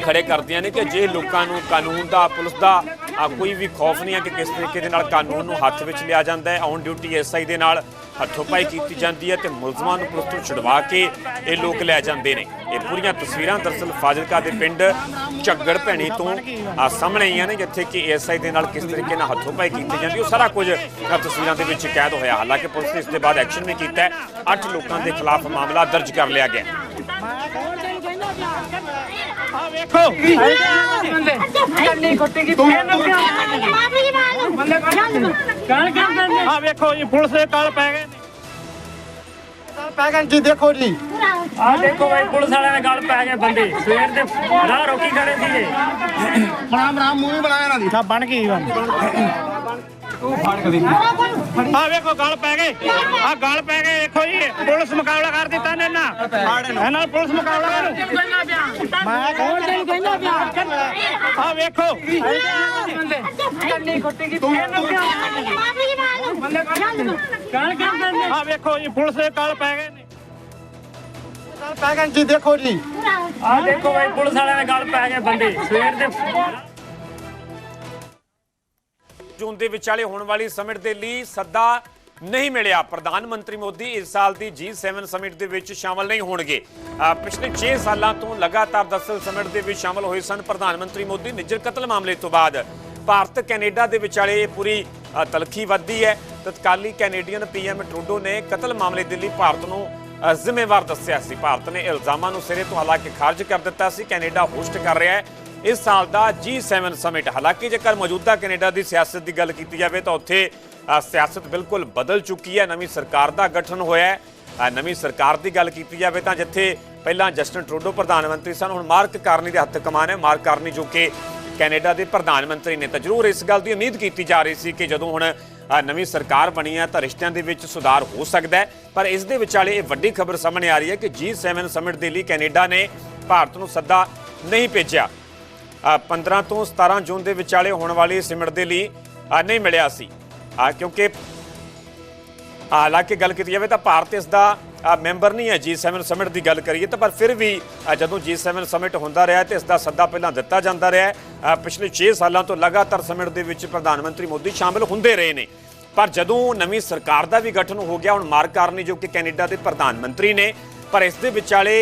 ਖੜੇ ਕਰਦੀਆਂ ਨੇ ਕਿ ਜੇ ਲੋਕਾਂ ਨੂੰ ਕਾਨੂੰਨ ਦਾ, ਪੁਲਿਸ ਦਾ ਆ ਕੋਈ ਵੀ ਖੌਫ ਨਹੀਂ ਹੈ ਕਿ ਕਿਸ ਤਰੀਕੇ ਦੇ ਨਾਲ ਕਾਨੂੰਨ ਨੂੰ ਹੱਥ ਵਿੱਚ ਲਿਆ ਜਾਂਦਾ ਹੈ। ਔਨ ਡਿਊਟੀ ਐਸਆਈ ਦੇ ਨਾਲ ਹੱਥੋਂ-ਪਾਈ ਕੀਤੀ ਜਾਂਦੀ ਹੈ ਤੇ ਮੁਲਜ਼ਮਾਂ ਨੂੰ ਪੁਲਿਸ ਤੋਂ ਛੁਡਵਾ ਕੇ ਇਹ ਲੋਕ ਲੈ ਜਾਂਦੇ ਨੇ। ਇਹ ਪੂਰੀਆਂ ਤਸਵੀਰਾਂ ਦਰਸਲ ਫਾਜ਼ਿਲਕਾ ਦੇ ਪਿੰਡ ਝੱਗੜ ਭੈਣੀ ਤੋਂ ਆ ਸਾਹਮਣੇ ਆਈਆਂ ਨੇ, ਜਿੱਥੇ ਕਿ ਐਸਆਈ ਦੇ ਨਾਲ ਕਿਸ ਤਰੀਕੇ ਨਾਲ ਹੱਥੋਂ-ਪਾਈ ਕੀਤੀ ਜਾਂਦੀ ਉਹ ਸਾਰਾ ਕੁਝ ਆ ਤਸਵੀਰਾਂ ਦੇ ਵਿੱਚ ਕੈਦ ਹੋਇਆ। ਹਾਲਾਂਕਿ ਪੁਲਿਸ ਨੇ ਇਸ ਦੇ ਬਾਅਦ ਐਕਸ਼ਨ ਵੀ ਕੀਤਾ ਹੈ। 8 ਲੋਕਾਂ ਦੇ ਖਿਲਾਫ ਮਾਮਲਾ ਦਰਜ ਕਰ ਲਿਆ ਗਿਆ। ਆ ਵੇਖੋ। ਕੰਨੀ ਕੁੱਟੀ ਕੀ ਬੰਦੇ ਕਾਲ ਕਰਦੇ ਆ ਵੇਖੋ ਜੀ ਪੁਲਿਸ ਦੇ ਕਾਲ ਪੈ ਗਏ। ਨੇ ਪੈ ਗਏ ਜੀ ਦੇਖੋ ਜੀ। ਆ ਦੇਖੋ ਬਈ ਪੁਲਿਸ ਵਾਲਿਆਂ ਦੇ ਗੱਲ ਪੈ ਗਏ ਬੰਦੇ। ਸਵੇਰ ਦੇ ਰਾਹ ਰੋਕੀ ਖੜੇ ਸੀਗੇ। ਰਾਮ ਰਾਮ ਮੂੰਹ ਬਣਾਇਆ ਨਾ ਦੀ। ਸਭ ਬਣ ਗਈ ਫੜ ਕੇ ਆ ਵੇਖੋ ਗੱਲ ਪੈ ਗਏ ਆ ਗੱਲ ਪੈ ਗਏ ਦੇਖੋ ਜੀ। ਪੁਲਿਸ ਮੁਕਾਬਲਾ ਕਰ ਦਿੱਤਾ ਨੇ ਨਾ ਇਹਨਾਂ ਨਾਲ ਪੁਲਿਸ ਮੁਕਾਬਲਾ ਕਰ ਮੈਂ ਕੌਣ ਤੈਨੂੰ ਕਹਿੰਦਾ ਪਿਆ। ਆ ਵੇਖੋ। ਕੰਨੀ ਕੁੱਟੀ ਕੀ ਆ ਵੇਖੋ ਜੀ ਪੁਲਿਸ ਦੇ ਕਾਲ ਪੈ ਗਏ ਨੇ। ਪੈ ਗਏ ਜੀ ਦੇਖੋ ਜੀ। ਆ ਦੇਖੋ ਬਈ ਪੁਲਿਸ ਵਾਲਿਆਂ ਦੇ ਗੱਲ ਪੈ ਗਏ ਬੰਦੇ। ਸਵੇਰ ਦੇ ਜੂਨ ਦੇ ਵਿਚਾਲੇ ਹੋਣ ਵਾਲੀ ਸਮਿਟ ਦੇ ਲਈ ਸੱਦਾ ਨਹੀਂ ਮਿਲਿਆ। ਪ੍ਰਧਾਨ ਮੰਤਰੀ ਮੋਦੀ ਇਸ ਸਾਲ ਦੀ G7 ਸਮਿਟ ਦੇ ਵਿੱਚ ਸ਼ਾਮਲ ਨਹੀਂ ਹੋਣਗੇ। ਪਿਛਲੇ 6 ਸਾਲਾਂ ਤੋਂ ਲਗਾਤਾਰ ਦਸਲ ਸਮਿਟ ਦੇ ਵਿੱਚ ਸ਼ਾਮਲ ਹੋਏ ਸਨ ਪ੍ਰਧਾਨ ਮੰਤਰੀ ਮੋਦੀ। ਨਿੱਜਰ ਕਤਲ ਮਾਮਲੇ ਤੋਂ ਬਾਅਦ ਭਾਰਤ ਕੈਨੇਡਾ ਦੇ ਵਿਚਾਲੇ ਇਹ ਪੂਰੀ ਤਲਖੀ ਵੱਧਦੀ ਹੈ। ਤਤਕਾਲੀ ਕੈਨੇਡੀਅਨ ਪੀਐਮ ਟਰੂਡੋ ਨੇ ਕਤਲ ਮਾਮਲੇ ਦੇ ਲਈ ਭਾਰਤ ਨੂੰ ਜ਼ਿੰਮੇਵਾਰ ਦੱਸਿਆ ਸੀ। ਭਾਰਤ ਨੇ ਇਲਜ਼ਾਮਾਂ ਨੂੰ ਸਿਰੇ ਤੋਂ ਹਾਲਾਂਕਿ ਖਾਰਜ ਕਰ ਦਿੱਤਾ ਸੀ। ਕੈਨੇਡਾ ਹੋਸਟ ਕਰ ਰਿਹਾ ਹੈ। ਇਸ ਸਾਲ ਦਾ G7 ਸਮਿਟ ਹਾਲਾਂਕਿ ਜੇਕਰ ਮੌਜੂਦਾ ਕੈਨੇਡਾ ਦੀ ਸਿਆਸਤ ਦੀ ਗੱਲ ਕੀਤੀ ਜਾਵੇ ਤਾਂ ਉੱਥੇ ਸਿਆਸਤ ਬਿਲਕੁਲ ਬਦਲ ਚੁੱਕੀ ਹੈ। ਨਵੀਂ ਸਰਕਾਰ ਦਾ ਗਠਨ ਹੋਇਆ ਹੈ। ਨਵੀਂ ਸਰਕਾਰ ਦੀ ਗੱਲ ਕੀਤੀ ਜਾਵੇ ਤਾਂ ਜਿੱਥੇ ਪਹਿਲਾਂ ਜਸਟਨ ਟਰੂਡੋ ਪ੍ਰਧਾਨ ਮੰਤਰੀ ਸਨ, ਹੁਣ ਮਾਰਕ ਕਾਰਨੀ ਦੇ ਹੱਥ ਕਮਾਨ ਹੈ। ਮਾਰਕ ਕਾਰਨੀ ਜੋ ਕਿ ਕੈਨੇਡਾ ਦੇ ਪ੍ਰਧਾਨ ਮੰਤਰੀ ਨੇ ਤਾਂ ਜ਼ਰੂਰ ਇਸ ਗੱਲ ਦੀ ਉਮੀਦ ਕੀਤੀ ਜਾ ਰਹੀ ਸੀ ਕਿ ਜਦੋਂ ਹੁਣ ਨਵੀਂ ਸਰਕਾਰ ਬਣੀ ਹੈ ਤਾਂ ਰਿਸ਼ਤਿਆਂ ਦੇ ਵਿੱਚ ਸੁਧਾਰ ਹੋ ਸਕਦਾ ਹੈ। ਪਰ ਇਸ ਦੇ ਵਿਚਾਲੇ ਇਹ ਵੱਡੀ ਖਬਰ ਸਾਹਮਣੇ ਆ ਰਹੀ ਹੈ ਕਿ G7 ਸਮਿਟ ਦੇ ਲਈ ਕੈਨੇਡਾ ਨੇ ਭਾਰਤ ਨੂੰ ਸੱਦਾ ਨਹੀਂ ਭੇਜਿਆ। 15 ਤੋਂ 17 ਜੂਨ ਦੇ ਵਿਚਾਲੇ ਹੋਣ ਵਾਲੀ ਸਿਮਟ ਦੇ ਲਈ ਨਹੀਂ ਮਿਲਿਆ ਸੀ। ਕਿਉਂਕਿ ਹਾਲਾਂਕਿ ਗੱਲ ਕੀਤੀ ਜਾਵੇ ਤਾਂ ਭਾਰਤ ਇਸ ਦਾ ਮੈਂਬਰ ਨਹੀਂ ਹੈ G7 ਸਮਿਟ ਦੀ ਗੱਲ ਕਰੀਏ ਤਾਂ ਪਰ ਫਿਰ ਵੀ ਅ, ਜਦੋਂ G7 ਸਮਿਟ ਹੁੰਦਾ ਰਿਹਾ ਤੇ ਇਸ ਦਾ ਸੱਦਾ ਪਹਿਲਾਂ ਦਿੱਤਾ ਜਾਂਦਾ ਰਿਹਾ ਪਿਛਲੇ 6 ਸਾਲਾਂ ਤੋਂ ਲਗਾਤਾਰ ਸਮਿਟ ਦੇ ਵਿੱਚ ਪ੍ਰਧਾਨ ਮੰਤਰੀ ਮੋਦੀ ਸ਼ਾਮਿਲ ਹੁੰਦੇ ਰਹੇ ਨੇ। ਪਰ ਜਦੋਂ ਨਵੀਂ ਸਰਕਾਰ ਦਾ ਵੀ ਗਠਨ ਹੋ ਗਿਆ ਹੁਣ ਮਾਰਕ ਕਾਰਨੀ ਜੋ ਕਿ ਕੈਨੇਡਾ ਦੇ ਪ੍ਰਧਾਨ ਮੰਤਰੀ ਨੇ ਪਰ ਇਸ ਦੇ ਵਿਚਾਲੇ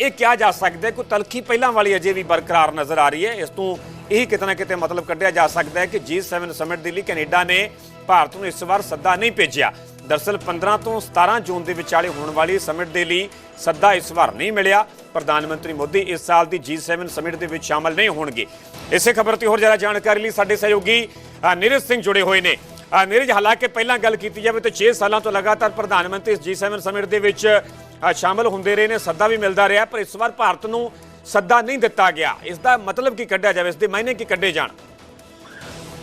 ਇਹ ਕਿਹਾ ਜਾ ਸਕਦਾ ਕਿ ਤਲਖੀ ਪਹਿਲਾਂ ਵਾਲੀ ਅਜੇ ਵੀ ਬਰਕਰਾਰ ਨਜ਼ਰ ਆ ਰਹੀ ਹੈ। ਇਸ ਤੋਂ ਇਹ ਕਿਤੇ ਨਾ ਕਿਤੇ ਮਤਲਬ ਕੱਢਿਆ ਜਾ ਸਕਦਾ ਹੈ ਕਿ G7 ਸਮਿਟ ਦੇ ਲਈ ਕੈਨੇਡਾ ਨੇ ਭਾਰਤ ਨੂੰ ਇਸ ਵਾਰ ਸੱਦਾ ਨਹੀਂ ਭੇਜਿਆ। ਦਰਸਲ 15 ਤੋਂ 17 ਜੂਨ ਦੇ ਵਿਚਾਲੇ ਹੋਣ ਵਾਲੀ ਸਮਿਟ ਦੇ ਲਈ ਸੱਦਾ ਇਸ ਵਾਰ ਨਹੀਂ ਮਿਲਿਆ। ਪ੍ਰਧਾਨ ਮੰਤਰੀ ਮੋਦੀ ਇਸ ਸਾਲ ਦੀ G7 ਸਮਿਟ ਦੇ ਵਿੱਚ ਸ਼ਾਮਲ ਨਹੀਂ ਹੋਣਗੇ। ਇਸੇ ਖਬਰ ਤੇ ਹੋਰ ਜ਼ਿਆਦਾ ਜਾਣਕਾਰੀ ਲਈ ਸਾਡੇ ਸਹਿਯੋਗੀ ਨੀਰਜ ਸਿੰਘ ਜੁੜੇ ਹੋਏ ਨੇ। ਅ, ਨੀਰਜ ਹਾਲਾਂਕਿ ਪਹਿਲਾਂ ਗੱਲ ਕੀਤੀ ਜਾਵੇ ਤਾਂ 6 ਸਾਲਾਂ ਤੋਂ ਲਗਾਤਾਰ ਪ੍ਰਧਾਨ ਮੰਤਰੀ ਇਸ G7 ਸਮਿਟ ਦੇ ਵਿੱਚ ਸ਼ਾਮਲ ਹੁੰਦੇ ਰਹੇ ਨੇ, ਸੱਦਾ ਵੀ ਮਿਲਦਾ ਰਿਹਾ, ਪਰ ਇਸ ਵਾਰ ਭਾਰਤ ਨੂੰ ਸੱਦਾ ਨਹੀਂ ਦਿੱਤਾ ਗਿਆ। ਇਸ ਦਾ ਮਤਲਬ ਕੀ ਕੱਢਿਆ ਜਾਵੇ, ਇਸ ਦੇ ਮਾਇਨੇ ਕੀ ਕੱਢੇ ਜਾਣ?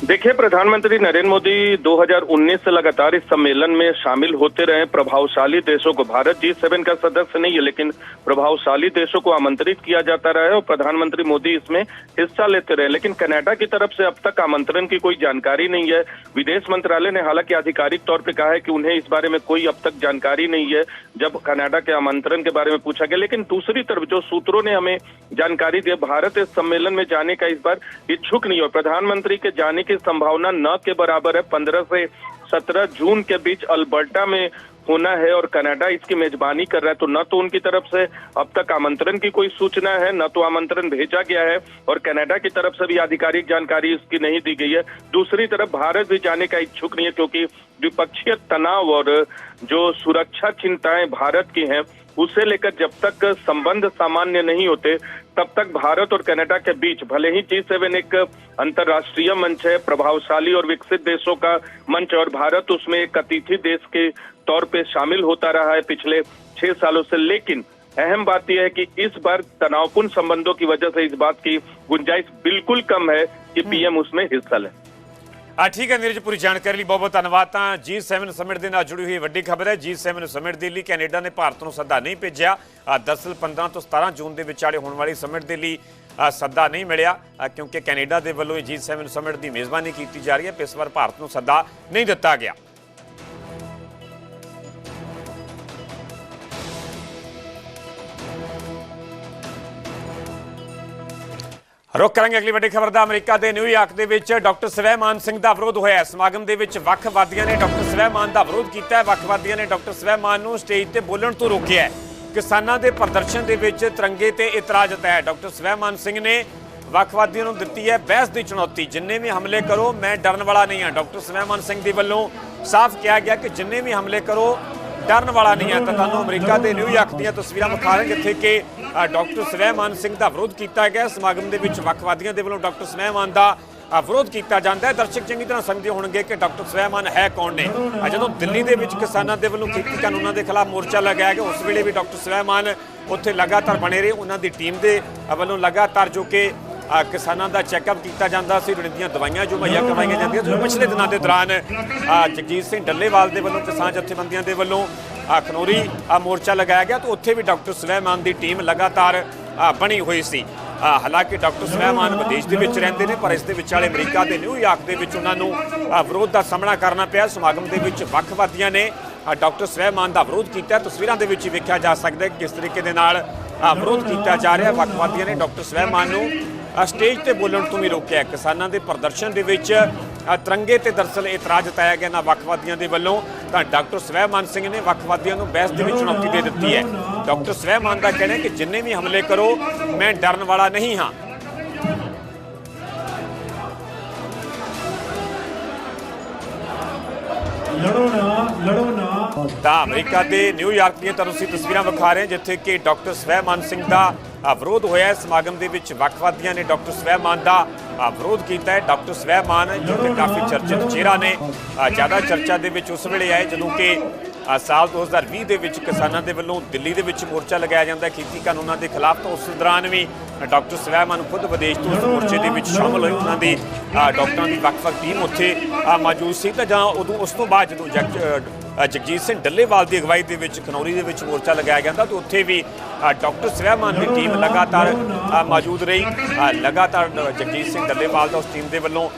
देखिए, प्रधानमंत्री नरेंद्र मोदी 2019 से लगातार इस सम्मेलन में शामिल होते रहे। प्रभावशाली देशों को भारत जी सेवन का सदस्य नहीं है, लेकिन प्रभावशाली देशों को आमंत्रित किया जाता रहा है और प्रधानमंत्री मोदी इसमें हिस्सा लेते रहे। लेकिन कनाडा की तरफ़ से अब तक आमंत्रण की कोई जानकारी नहीं है। विदेश मंत्रालय ने हालाँकि आधिकारिक तौर पर कहा है कि उन्हें इस बारे में कोई अब तक जानकारी नहीं है, जब कनाडा के आमंत्रण के बारे में पूछा गया। लेकिन दूसरी तरफ़ जो सूत्रों ने हमें जानकारी दी, भारत इस सम्मेलन में जाने का इस बार इच्छुक नहीं और प्रधानमंत्री के जाने की संभावना न के बराबर है। पंद्रह से सत्रह जून के बीच अल्बर्टा में होना है और कनाडा इसकी मेजबानी कर रहा है। तो न तो उनकी तरफ़ से अब तक आमंत्रण की कोई सूचना है, न तो आमंत्रण भेजा गया है और कनाडा की तरफ़ से भी आधिकारिक जानकारी इसकी नहीं दी गई है। दूसरी तरफ़ भारत भी जाने का इच्छुक नहीं है क्योंकि द्विपक्षीय तनाव और जो सुरक्षा चिंताएँ भारत की हैं उसे लेकर जब तक संबंध सामान्य नहीं होते तब तक भारत और कनाडा के बीच भले ही जी सेवन एक अंतर्राष्ट्रीय मंच है प्रभावशाली और विकसित देशों का मंच और भारत उसमें एक अतिथि देश के तौर पे शामिल होता रहा है पिछले छह सालों से। लेकिन अहम बात यह है कि इस बार तनावपूर्ण संबंधों की वजह से इस बात की गुंजाइश बिल्कुल कम है कि पीएम उसमें हिस्सा लें ਆ ਠੀਕ ਹੈ ਨੀਰਜ ਪੂਰੀ ਜਾਣਕਾਰੀ ਲਈ ਬਹੁਤ ਬਹੁਤ ਧੰਨਵਾਦ। ਤਾਂ G7 ਸਮਿਟ ਦੇ ਨਾਲ ਜੁੜੀ ਹੋਈ ਵੱਡੀ ਖਬਰ ਹੈ। G7 ਸਮਿਟ ਦੇ ਲਈ ਕੈਨੇਡਾ ਨੇ ਭਾਰਤ ਨੂੰ ਸੱਦਾ ਨਹੀਂ ਭੇਜਿਆ। ਅ, ਦਰਅਸਲ 15 ਤੋਂ 17 ਜੂਨ ਦੇ ਵਿਚਾਲੇ ਹੋਣ ਵਾਲੀ ਸਮਿਟ ਦੇ ਲਈ ਸੱਦਾ ਨਹੀਂ ਮਿਲਿਆ ਕਿਉਂਕਿ ਕੈਨੇਡਾ ਦੇ ਵੱਲੋਂ ਇਹ G7 ਸਮਿਟ ਦੀ ਮੇਜ਼ਬਾਨੀ ਕੀਤੀ ਜਾ ਰਹੀ ਹੈ। ਪਰ ਇਸ ਵਾਰ ਭਾਰਤ ਨੂੰ ਸੱਦਾ ਨਹੀਂ ਦਿੱਤਾ ਗਿਆ। ਰੁਕ ਕਰਾਂਗੇ ਅਗਲੀ ਵੱਡੀ ਖਬਰ ਦਾ। ਅਮਰੀਕਾ ਦੇ ਨਿਊਯਾਰਕ ਦੇ ਵਿੱਚ ਡਾਕਟਰ ਸਵੈਮਾਨ ਸਿੰਘ ਦਾ ਵਿਰੋਧ ਹੋਇਆ ਸਮਾਗਮ ਦੇ ਵਿੱਚ ਵੱਖਵਾਦੀਆਂ ਨੇ ਡਾਕਟਰ ਸਵੈਮਾਨ ਦਾ ਵਿਰੋਧ ਕੀਤਾ ਹੈ। ਵੱਖਵਾਦੀਆਂ ਨੇ ਡਾਕਟਰ ਸਵੈਮਾਨ ਨੂੰ ਸਟੇਜ ਤੇ ਬੋਲਣ ਤੋਂ ਰੋਕਿਆ ਕਿਸਾਨਾਂ ਦੇ ਪ੍ਰਦਰਸ਼ਨ ਦੇ ਵਿੱਚ ਤਿਰੰਗੇ ਤੇ ਇਤਰਾਜ਼ ਜਤਾਇਆ ਹੈ। ਡਾਕਟਰ ਸਵੈਮਾਨ ਸਿੰਘ ਨੇ ਵੱਖਵਾਦੀਆਂ ਨੂੰ ਦਿੱਤੀ ਹੈ ਬਹਿਸ ਦੀ ਚੁਣੌਤੀ। ਜਿੰਨੇ ਵੀ ਹਮਲੇ ਕਰੋ, ਮੈਂ ਡਰਨ ਵਾਲਾ ਨਹੀਂ ਹਾਂ। ਡਾਕਟਰ ਸਵੈਮਾਨ ਸਿੰਘ ਦੇ ਵੱਲੋਂ ਸਾਫ਼ ਕਿਹਾ ਗਿਆ ਕਿ ਜਿੰਨੇ ਵੀ ਹਮਲੇ ਕਰੋ ਡਰਨ ਵਾਲਾ ਨਹੀਂ ਹੈ। ਤਾਂ ਤੁਹਾਨੂੰ ਅਮਰੀਕਾ ਦੇ ਨਿਊਯਾਰਕ ਦੀਆਂ ਤਸਵੀਰਾਂ ਵਿਖਾ ਰਹੇ ਜਿੱਥੇ ਕਿ ਅ, ਡਾਕਟਰ ਸਵੈਮਾਨ ਸਿੰਘ ਦਾ ਵਿਰੋਧ ਕੀਤਾ ਗਿਆ ਸਮਾਗਮ ਦੇ ਵਿੱਚ ਵੱਖਵਾਦੀਆਂ ਦੇ ਵੱਲੋਂ ਡਾਕਟਰ ਸਵੈਮਾਨ ਦਾ ਵਿਰੋਧ ਕੀਤਾ ਜਾਂਦਾ ਹੈ। ਦਰਸ਼ਕ ਚੰਗੀ ਤਰ੍ਹਾਂ ਸਮਝਦੇ ਹੋਣਗੇ ਕਿ ਡਾਕਟਰ ਸਵੈਮਾਨ ਹੈ ਕੌਣ ਨੇ। ਜਦੋਂ ਦਿੱਲੀ ਦੇ ਵਿੱਚ ਕਿਸਾਨਾਂ ਦੇ ਵੱਲੋਂ ਖੇਤੀ ਕਾਨੂੰਨਾਂ ਦੇ ਖਿਲਾਫ ਮੋਰਚਾ ਲਗਾਇਆ ਗਿਆ ਉਸ ਵੇਲੇ ਵੀ ਡਾਕਟਰ ਸਵੈਮਾਨ ਉੱਥੇ ਲਗਾਤਾਰ ਬਣੇ ਰਹੇ। ਉਹਨਾਂ ਦੀ ਟੀਮ ਦੇ ਵੱਲੋਂ ਲਗਾਤਾਰ ਜੋ ਕਿ ਕਿਸਾਨਾਂ ਦਾ ਚੈੱਕਅਪ ਕੀਤਾ ਜਾਂਦਾ ਸੀ ਉਹਨਾਂ ਦੀਆਂ ਦਵਾਈਆਂ ਜੋ ਮੁਹੱਈਆ ਕਰਵਾਈਆਂ ਜਾਂਦੀਆਂ ਜੋ ਪਿਛਲੇ ਦਿਨਾਂ ਦੇ ਦੌਰਾਨ ਜਗਜੀਤ ਸਿੰਘ ਡੱਲੇਵਾਲ ਦੇ ਵੱਲੋਂ ਕਿਸਾਨ ਜਥੇਬੰਦੀਆਂ ਦੇ ਵੱਲੋਂ ਅ, ਮੋਰਚਾ ਲਗਾਇਆ ਗਿਆ ਤਾਂ ਉੱਥੇ ਵੀ ਡਾਕਟਰ ਸੁਲੈਮਾਨ ਦੀ ਟੀਮ ਲਗਾਤਾਰ ਬਣੀ ਹੋਈ ਸੀ। ਹਾਲਾਂਕਿ ਡਾਕਟਰ ਸੁਲੈਮਾਨ ਵਿਦੇਸ਼ ਦੇ ਵਿੱਚ ਰਹਿੰਦੇ ਨੇ ਪਰ ਇਸ ਦੇ ਵਿਚਾਲੇ ਅਮਰੀਕਾ ਦੇ ਨਿਊਯਾਰਕ ਦੇ ਵਿੱਚ ਉਹਨਾਂ ਨੂੰ ਵਿਰੋਧ ਦਾ ਸਾਹਮਣਾ ਕਰਨਾ ਪਿਆ। ਸਮਾਗਮ ਦੇ ਵਿੱਚ ਵੱਖਵਾਦੀਆਂ ਨੇ। ਅ, ਡਾਕਟਰ ਸੁਲੈਮਾਨ ਦਾ ਵਿਰੋਧ ਕੀਤਾ। ਤਸਵੀਰਾਂ ਦੇ ਵਿੱਚ ਵੇਖਿਆ ਜਾ ਸਕਦਾ ਹੈ ਕਿ ਕਿਸ ਤਰੀਕੇ ਦੇ ਨਾਲ ਵਿਰੋਧ ਕੀਤਾ ਜਾ ਰਿਹਾ ਵੱਖਵਾਦੀਆਂ ਨੇ ਡਾਕਟਰ ਸੁਲੈਮਾਨ ਨੂੰ ਸਟੇਜ ਤੇ ਬੋਲਣ ਤੋਂ ਵੀ ਰੋਕਿਆ ਕਿਸਾਨਾਂ ਦੇ ਪ੍ਰਦਰਸ਼ਨ ਦੇ ਵਿੱਚ ਤਿਰੰਗੇ ਤੇ ਦਰਸਲ ਇਤਰਾਜ਼ ਜਤਾਇਆ ਗਿਆ। ਨਾ ਵੱਖਵਾਦੀਆਂ ਦੇ ਵੱਲੋਂ, ਤਾਂ ਡਾਕਟਰ ਸਵੈਮਾਨ ਸਿੰਘ ਨੇ ਵੱਖਵਾਦੀਆਂ ਨੂੰ ਬਹਿਸ ਦੇ ਵਿੱਚ ਚੁਣੌਤੀ ਦੇ ਦਿੱਤੀ ਹੈ। ਡਾਕਟਰ ਸਵੈਮਾਨ ਦਾ ਕਹਿਣਾ ਹੈ ਕਿ ਜਿੰਨੇ ਵੀ ਹਮਲੇ ਕਰੋ, ਮੈਂ ਡਰਨ ਵਾਲਾ ਨਹੀਂ ਹਾਂ। ਲੜੋ ਨਾ, ਲੜੋ ਤਾਂ ਅਮਰੀਕਾ ਦੇ ਨਿਊਯਾਰਕ ਦੀਆਂ ਤੁਹਾਨੂੰ ਅਸੀਂ ਤਸਵੀਰਾਂ ਵਿਖਾ ਰਹੇ ਹਾਂ ਜਿੱਥੇ ਕਿ ਡਾਕਟਰ ਸਵੈਮਾਨ ਸਿੰਘ ਦਾ ਵਿਰੋਧ ਹੋਇਆ ਹੈ। ਸਮਾਗਮ ਦੇ ਵਿੱਚ ਵੱਖਵਾਦੀਆਂ ਨੇ ਡਾਕਟਰ ਸਵੈਮਾਨ ਦਾ ਵਿਰੋਧ ਕੀਤਾ ਹੈ। ਡਾਕਟਰ ਸਵੈਮਾਨ ਜੋ ਕਿ ਕਾਫੀ ਚਰਚਿਤ ਚਿਹਰਾ ਨੇ ਜ਼ਿਆਦਾ ਚਰਚਾ ਦੇ ਵਿੱਚ ਉਸ ਵੇਲੇ ਆਏ ਜਦੋਂ ਕਿ ਅ, ਸਾਲ 2020 ਦੇ ਵਿੱਚ ਕਿਸਾਨਾਂ ਦੇ ਵੱਲੋਂ ਦਿੱਲੀ ਦੇ ਵਿੱਚ ਮੋਰਚਾ ਲਗਾਇਆ ਜਾਂਦਾ ਖੇਤੀ ਕਾਨੂੰਨਾਂ ਦੇ ਖਿਲਾਫ ਤਾਂ ਉਸ ਦੌਰਾਨ ਵੀ ਡਾਕਟਰ ਸਵੈਮਾਨ ਖੁਦ ਵਿਦੇਸ਼ ਤੋਂ ਉਸ ਮੋਰਚੇ ਦੇ ਵਿੱਚ ਸ਼ਾਮਲ ਹੋਏ। ਉਹਨਾਂ ਦੀ ਅ, ਡਾਕਟਰਾਂ ਦੀ ਵੱਖ-ਵੱਖ ਟੀਮ ਉੱਥੇ ਮੌਜੂਦ ਸੀ। ਤਾਂ ਜਾਂ ਉਦੋਂ ਉਸ ਤੋਂ ਬਾਅਦ ਜਦੋਂ ਜਗ ਜਗਜੀਤ ਸਿੰਘ ਡੱਲੇਵਾਲ ਦੀ ਅਗਵਾਈ ਦੇ ਵਿੱਚ ਖਨੌਰੀ ਦੇ ਵਿੱਚ ਮੋਰਚਾ ਲਗਾਇਆ ਗਿਆ ਤਾਂ ਉੱਥੇ ਵੀ ਡਾਕਟਰ ਸਵੈਮਾਨ ਦੀ ਟੀਮ ਲਗਾਤਾਰ ਮੌਜੂਦ ਰਹੀ। ਅ, ਲਗਾਤਾਰ ਜਗਜੀਤ ਸਿੰਘ ਡੱਲੇਵਾਲ ਦਾ ਉਸ ਟੀਮ ਦੇ ਵੱਲੋਂ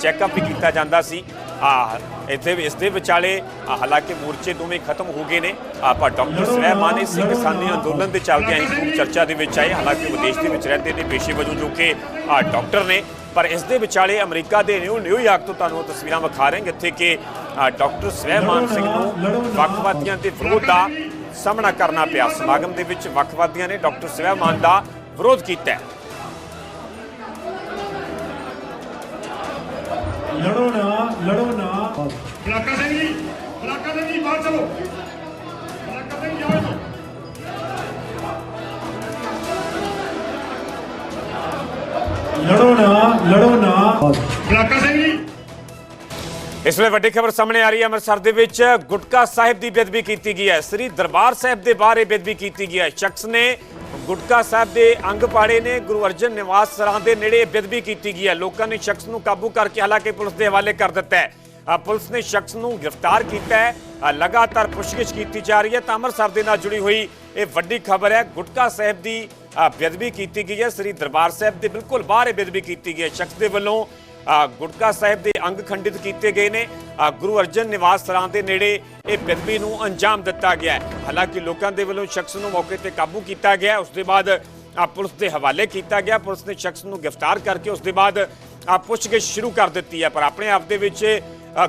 ਚੈੱਕਅਪ ਵੀ ਕੀਤਾ ਜਾਂਦਾ ਸੀ। ਆ ਇੱਥੇ ਇਸ ਦੇ ਵਿਚਾਲੇ ਹਾਲਾਂਕਿ ਮੋਰਚੇ ਦੋਵੇਂ ਖਤਮ ਹੋ ਗਏ ਨੇ। ਅ, ਪਰ ਡਾਕਟਰ ਸਵੈਮਾਨ ਸਿੰਘ ਕਿਸਾਨੀ ਅੰਦੋਲਨ ਦੇ ਚੱਲਦਿਆਂ ਹੀ ਖੂਬ ਚਰਚਾ ਦੇ ਵਿੱਚ ਆਏ। ਹਾਲਾਂਕਿ ਵਿਦੇਸ਼ ਦੇ ਵਿੱਚ ਰਹਿੰਦੇ ਨੇ ਪੇਸ਼ੇ ਵਜੋਂ ਜੋ ਕਿ ਅ, ਡਾਕਟਰ ਨੇ। ਪਰ ਇਸ ਦੇ ਵਿਚਾਲੇ ਅਮਰੀਕਾ ਦੇ ਨਿਊ ਨਿਊਯਾਰਕ ਤੋਂ ਤੁਹਾਨੂੰ ਉਹ ਤਸਵੀਰਾਂ ਵਿਖਾ ਰਹੇ ਹਾਂ ਜਿੱਥੇ ਕਿ ਅ, ਡਾਕਟਰ ਸਵੈਮਾਨ ਸਿੰਘ ਨੂੰ ਵੱਖਵਾਦੀਆਂ ਦੇ ਵਿਰੋਧ ਦਾ ਸਾਹਮਣਾ ਕਰਨਾ ਪਿਆ। ਸਮਾਗਮ ਦੇ ਵਿੱਚ ਵੱਖਵਾਦੀਆਂ ਨੇ ਡਾਕਟਰ ਸਵੈਮਾਨ ਦਾ ਵਿਰੋਧ ਕੀਤਾ ਲੜੋ ਨਾ ਲੜੋ ਨਾ। ਬਲਾਕਾ ਸਿੰਘ ਜੀ ਬਲਾਕਾ ਸਿੰਘ ਜੀ ਬਾਹਰ ਚਲੋ। ਬਲਾਕਾ ਸਿੰਘ ਜਾਓ ਇੱਥੋਂ। ਲੜੋ ਨਾ ਲੜੋ ਨਾ। ਬਲਾਕਾ ਸਿੰਘ ਜੀ ਇਸ ਵੇਲੇ ਵੱਡੀ ਖਬਰ ਸਾਹਮਣੇ ਆ ਰਹੀ ਹੈ। ਅੰਮ੍ਰਿਤਸਰ ਦੇ ਵਿੱਚ ਗੁਟਕਾ ਸਾਹਿਬ ਦੀ ਬੇਦਬੀ ਕੀਤੀ ਗਈ ਹੈ। ਸ੍ਰੀ ਦਰਬਾਰ ਸਾਹਿਬ ਦੇ ਬਾਹਰ ਇਹ ਬੇਦਬੀ ਕੀਤੀ ਗਈ ਹੈ। ਸ਼ਖਸ ਨੇ ਗੁਟਕਾ ਸਾਹਿਬ ਦੇ ਅੰਗ ਪਾੜੇ ਨੇ ਗੁਰੂ ਅਰਜਨ ਨਿਵਾਸ ਸਰਾਂ ਦੇ ਨੇੜੇ ਬੇਦਬੀ ਕੀਤੀ ਗਈ ਹੈ। ਲੋਕਾਂ ਨੇ ਸ਼ਖਸ ਨੂੰ ਕਾਬੂ ਕਰਕੇ ਹਾਲਾਂਕਿ ਪੁਲਿਸ ਦੇ ਹਵਾਲੇ ਕਰ ਦਿੱਤਾ ਹੈ। ਪੁਲਿਸ ਨੇ ਸ਼ਖਸ ਨੂੰ ਗ੍ਰਿਫਤਾਰ ਕੀਤਾ ਹੈ। ਲਗਾਤਾਰ ਪੁੱਛਗਿੱਛ ਕੀਤੀ ਜਾ ਰਹੀ ਹੈ ਤਾਂ ਅੰਮ੍ਰਿਤਸਰ ਦੇ ਨਾਲ ਜੁੜੀ ਹੋਈ ਇਹ ਵੱਡੀ ਖਬਰ ਹੈ। ਗੁਟਕਾ ਸਾਹਿਬ ਦੀ ਅ, ਬੇਅਦਬੀ ਕੀਤੀ ਗਈ ਹੈ। ਸ੍ਰੀ ਦਰਬਾਰ ਸਾਹਿਬ ਦੇ ਬਿਲਕੁਲ ਬਾਹਰ ਇਹ ਬੇਅਦਬੀ ਕੀਤੀ ਗਈ ਹੈ। ਸ਼ਖਸ ਦੇ ਵੱਲੋਂ ਗੁਟਕਾ ਸਾਹਿਬ ਦੇ ਅੰਗ ਖੰਡਿਤ ਕੀਤੇ ਗਏ ਨੇ। ਗੁਰੂ ਅਰਜਨ ਨਿਵਾਸ ਸਰਾਂ ਦੇ ਨੇੜੇ ਇਹ ਬੇਦਬੀ ਨੂੰ ਅੰਜਾਮ ਦਿੱਤਾ ਗਿਆ ਹੈ। ਹਾਲਾਂਕਿ ਲੋਕਾਂ ਦੇ ਵੱਲੋਂ ਸ਼ਖਸ ਨੂੰ ਮੌਕੇ ਤੇ ਕਾਬੂ ਕੀਤਾ ਗਿਆ। ਹੈ। ਉਸ ਦੇ ਬਾਅਦ ਪੁਲਿਸ ਦੇ ਹਵਾਲੇ ਕੀਤਾ ਗਿਆ। ਪੁਲਿਸ ਨੇ ਸ਼ਖਸ ਨੂੰ ਗ੍ਰਿਫਤਾਰ ਕਰਕੇ ਉਸ ਦੇ ਬਾਅਦ ਪੁੱਛਗਿੱਛ ਸ਼ੁਰੂ ਕਰ ਦਿੱਤੀ ਹੈ। ਪਰ ਆਪਣੇ ਆਪ ਦੇ ਵਿੱਚ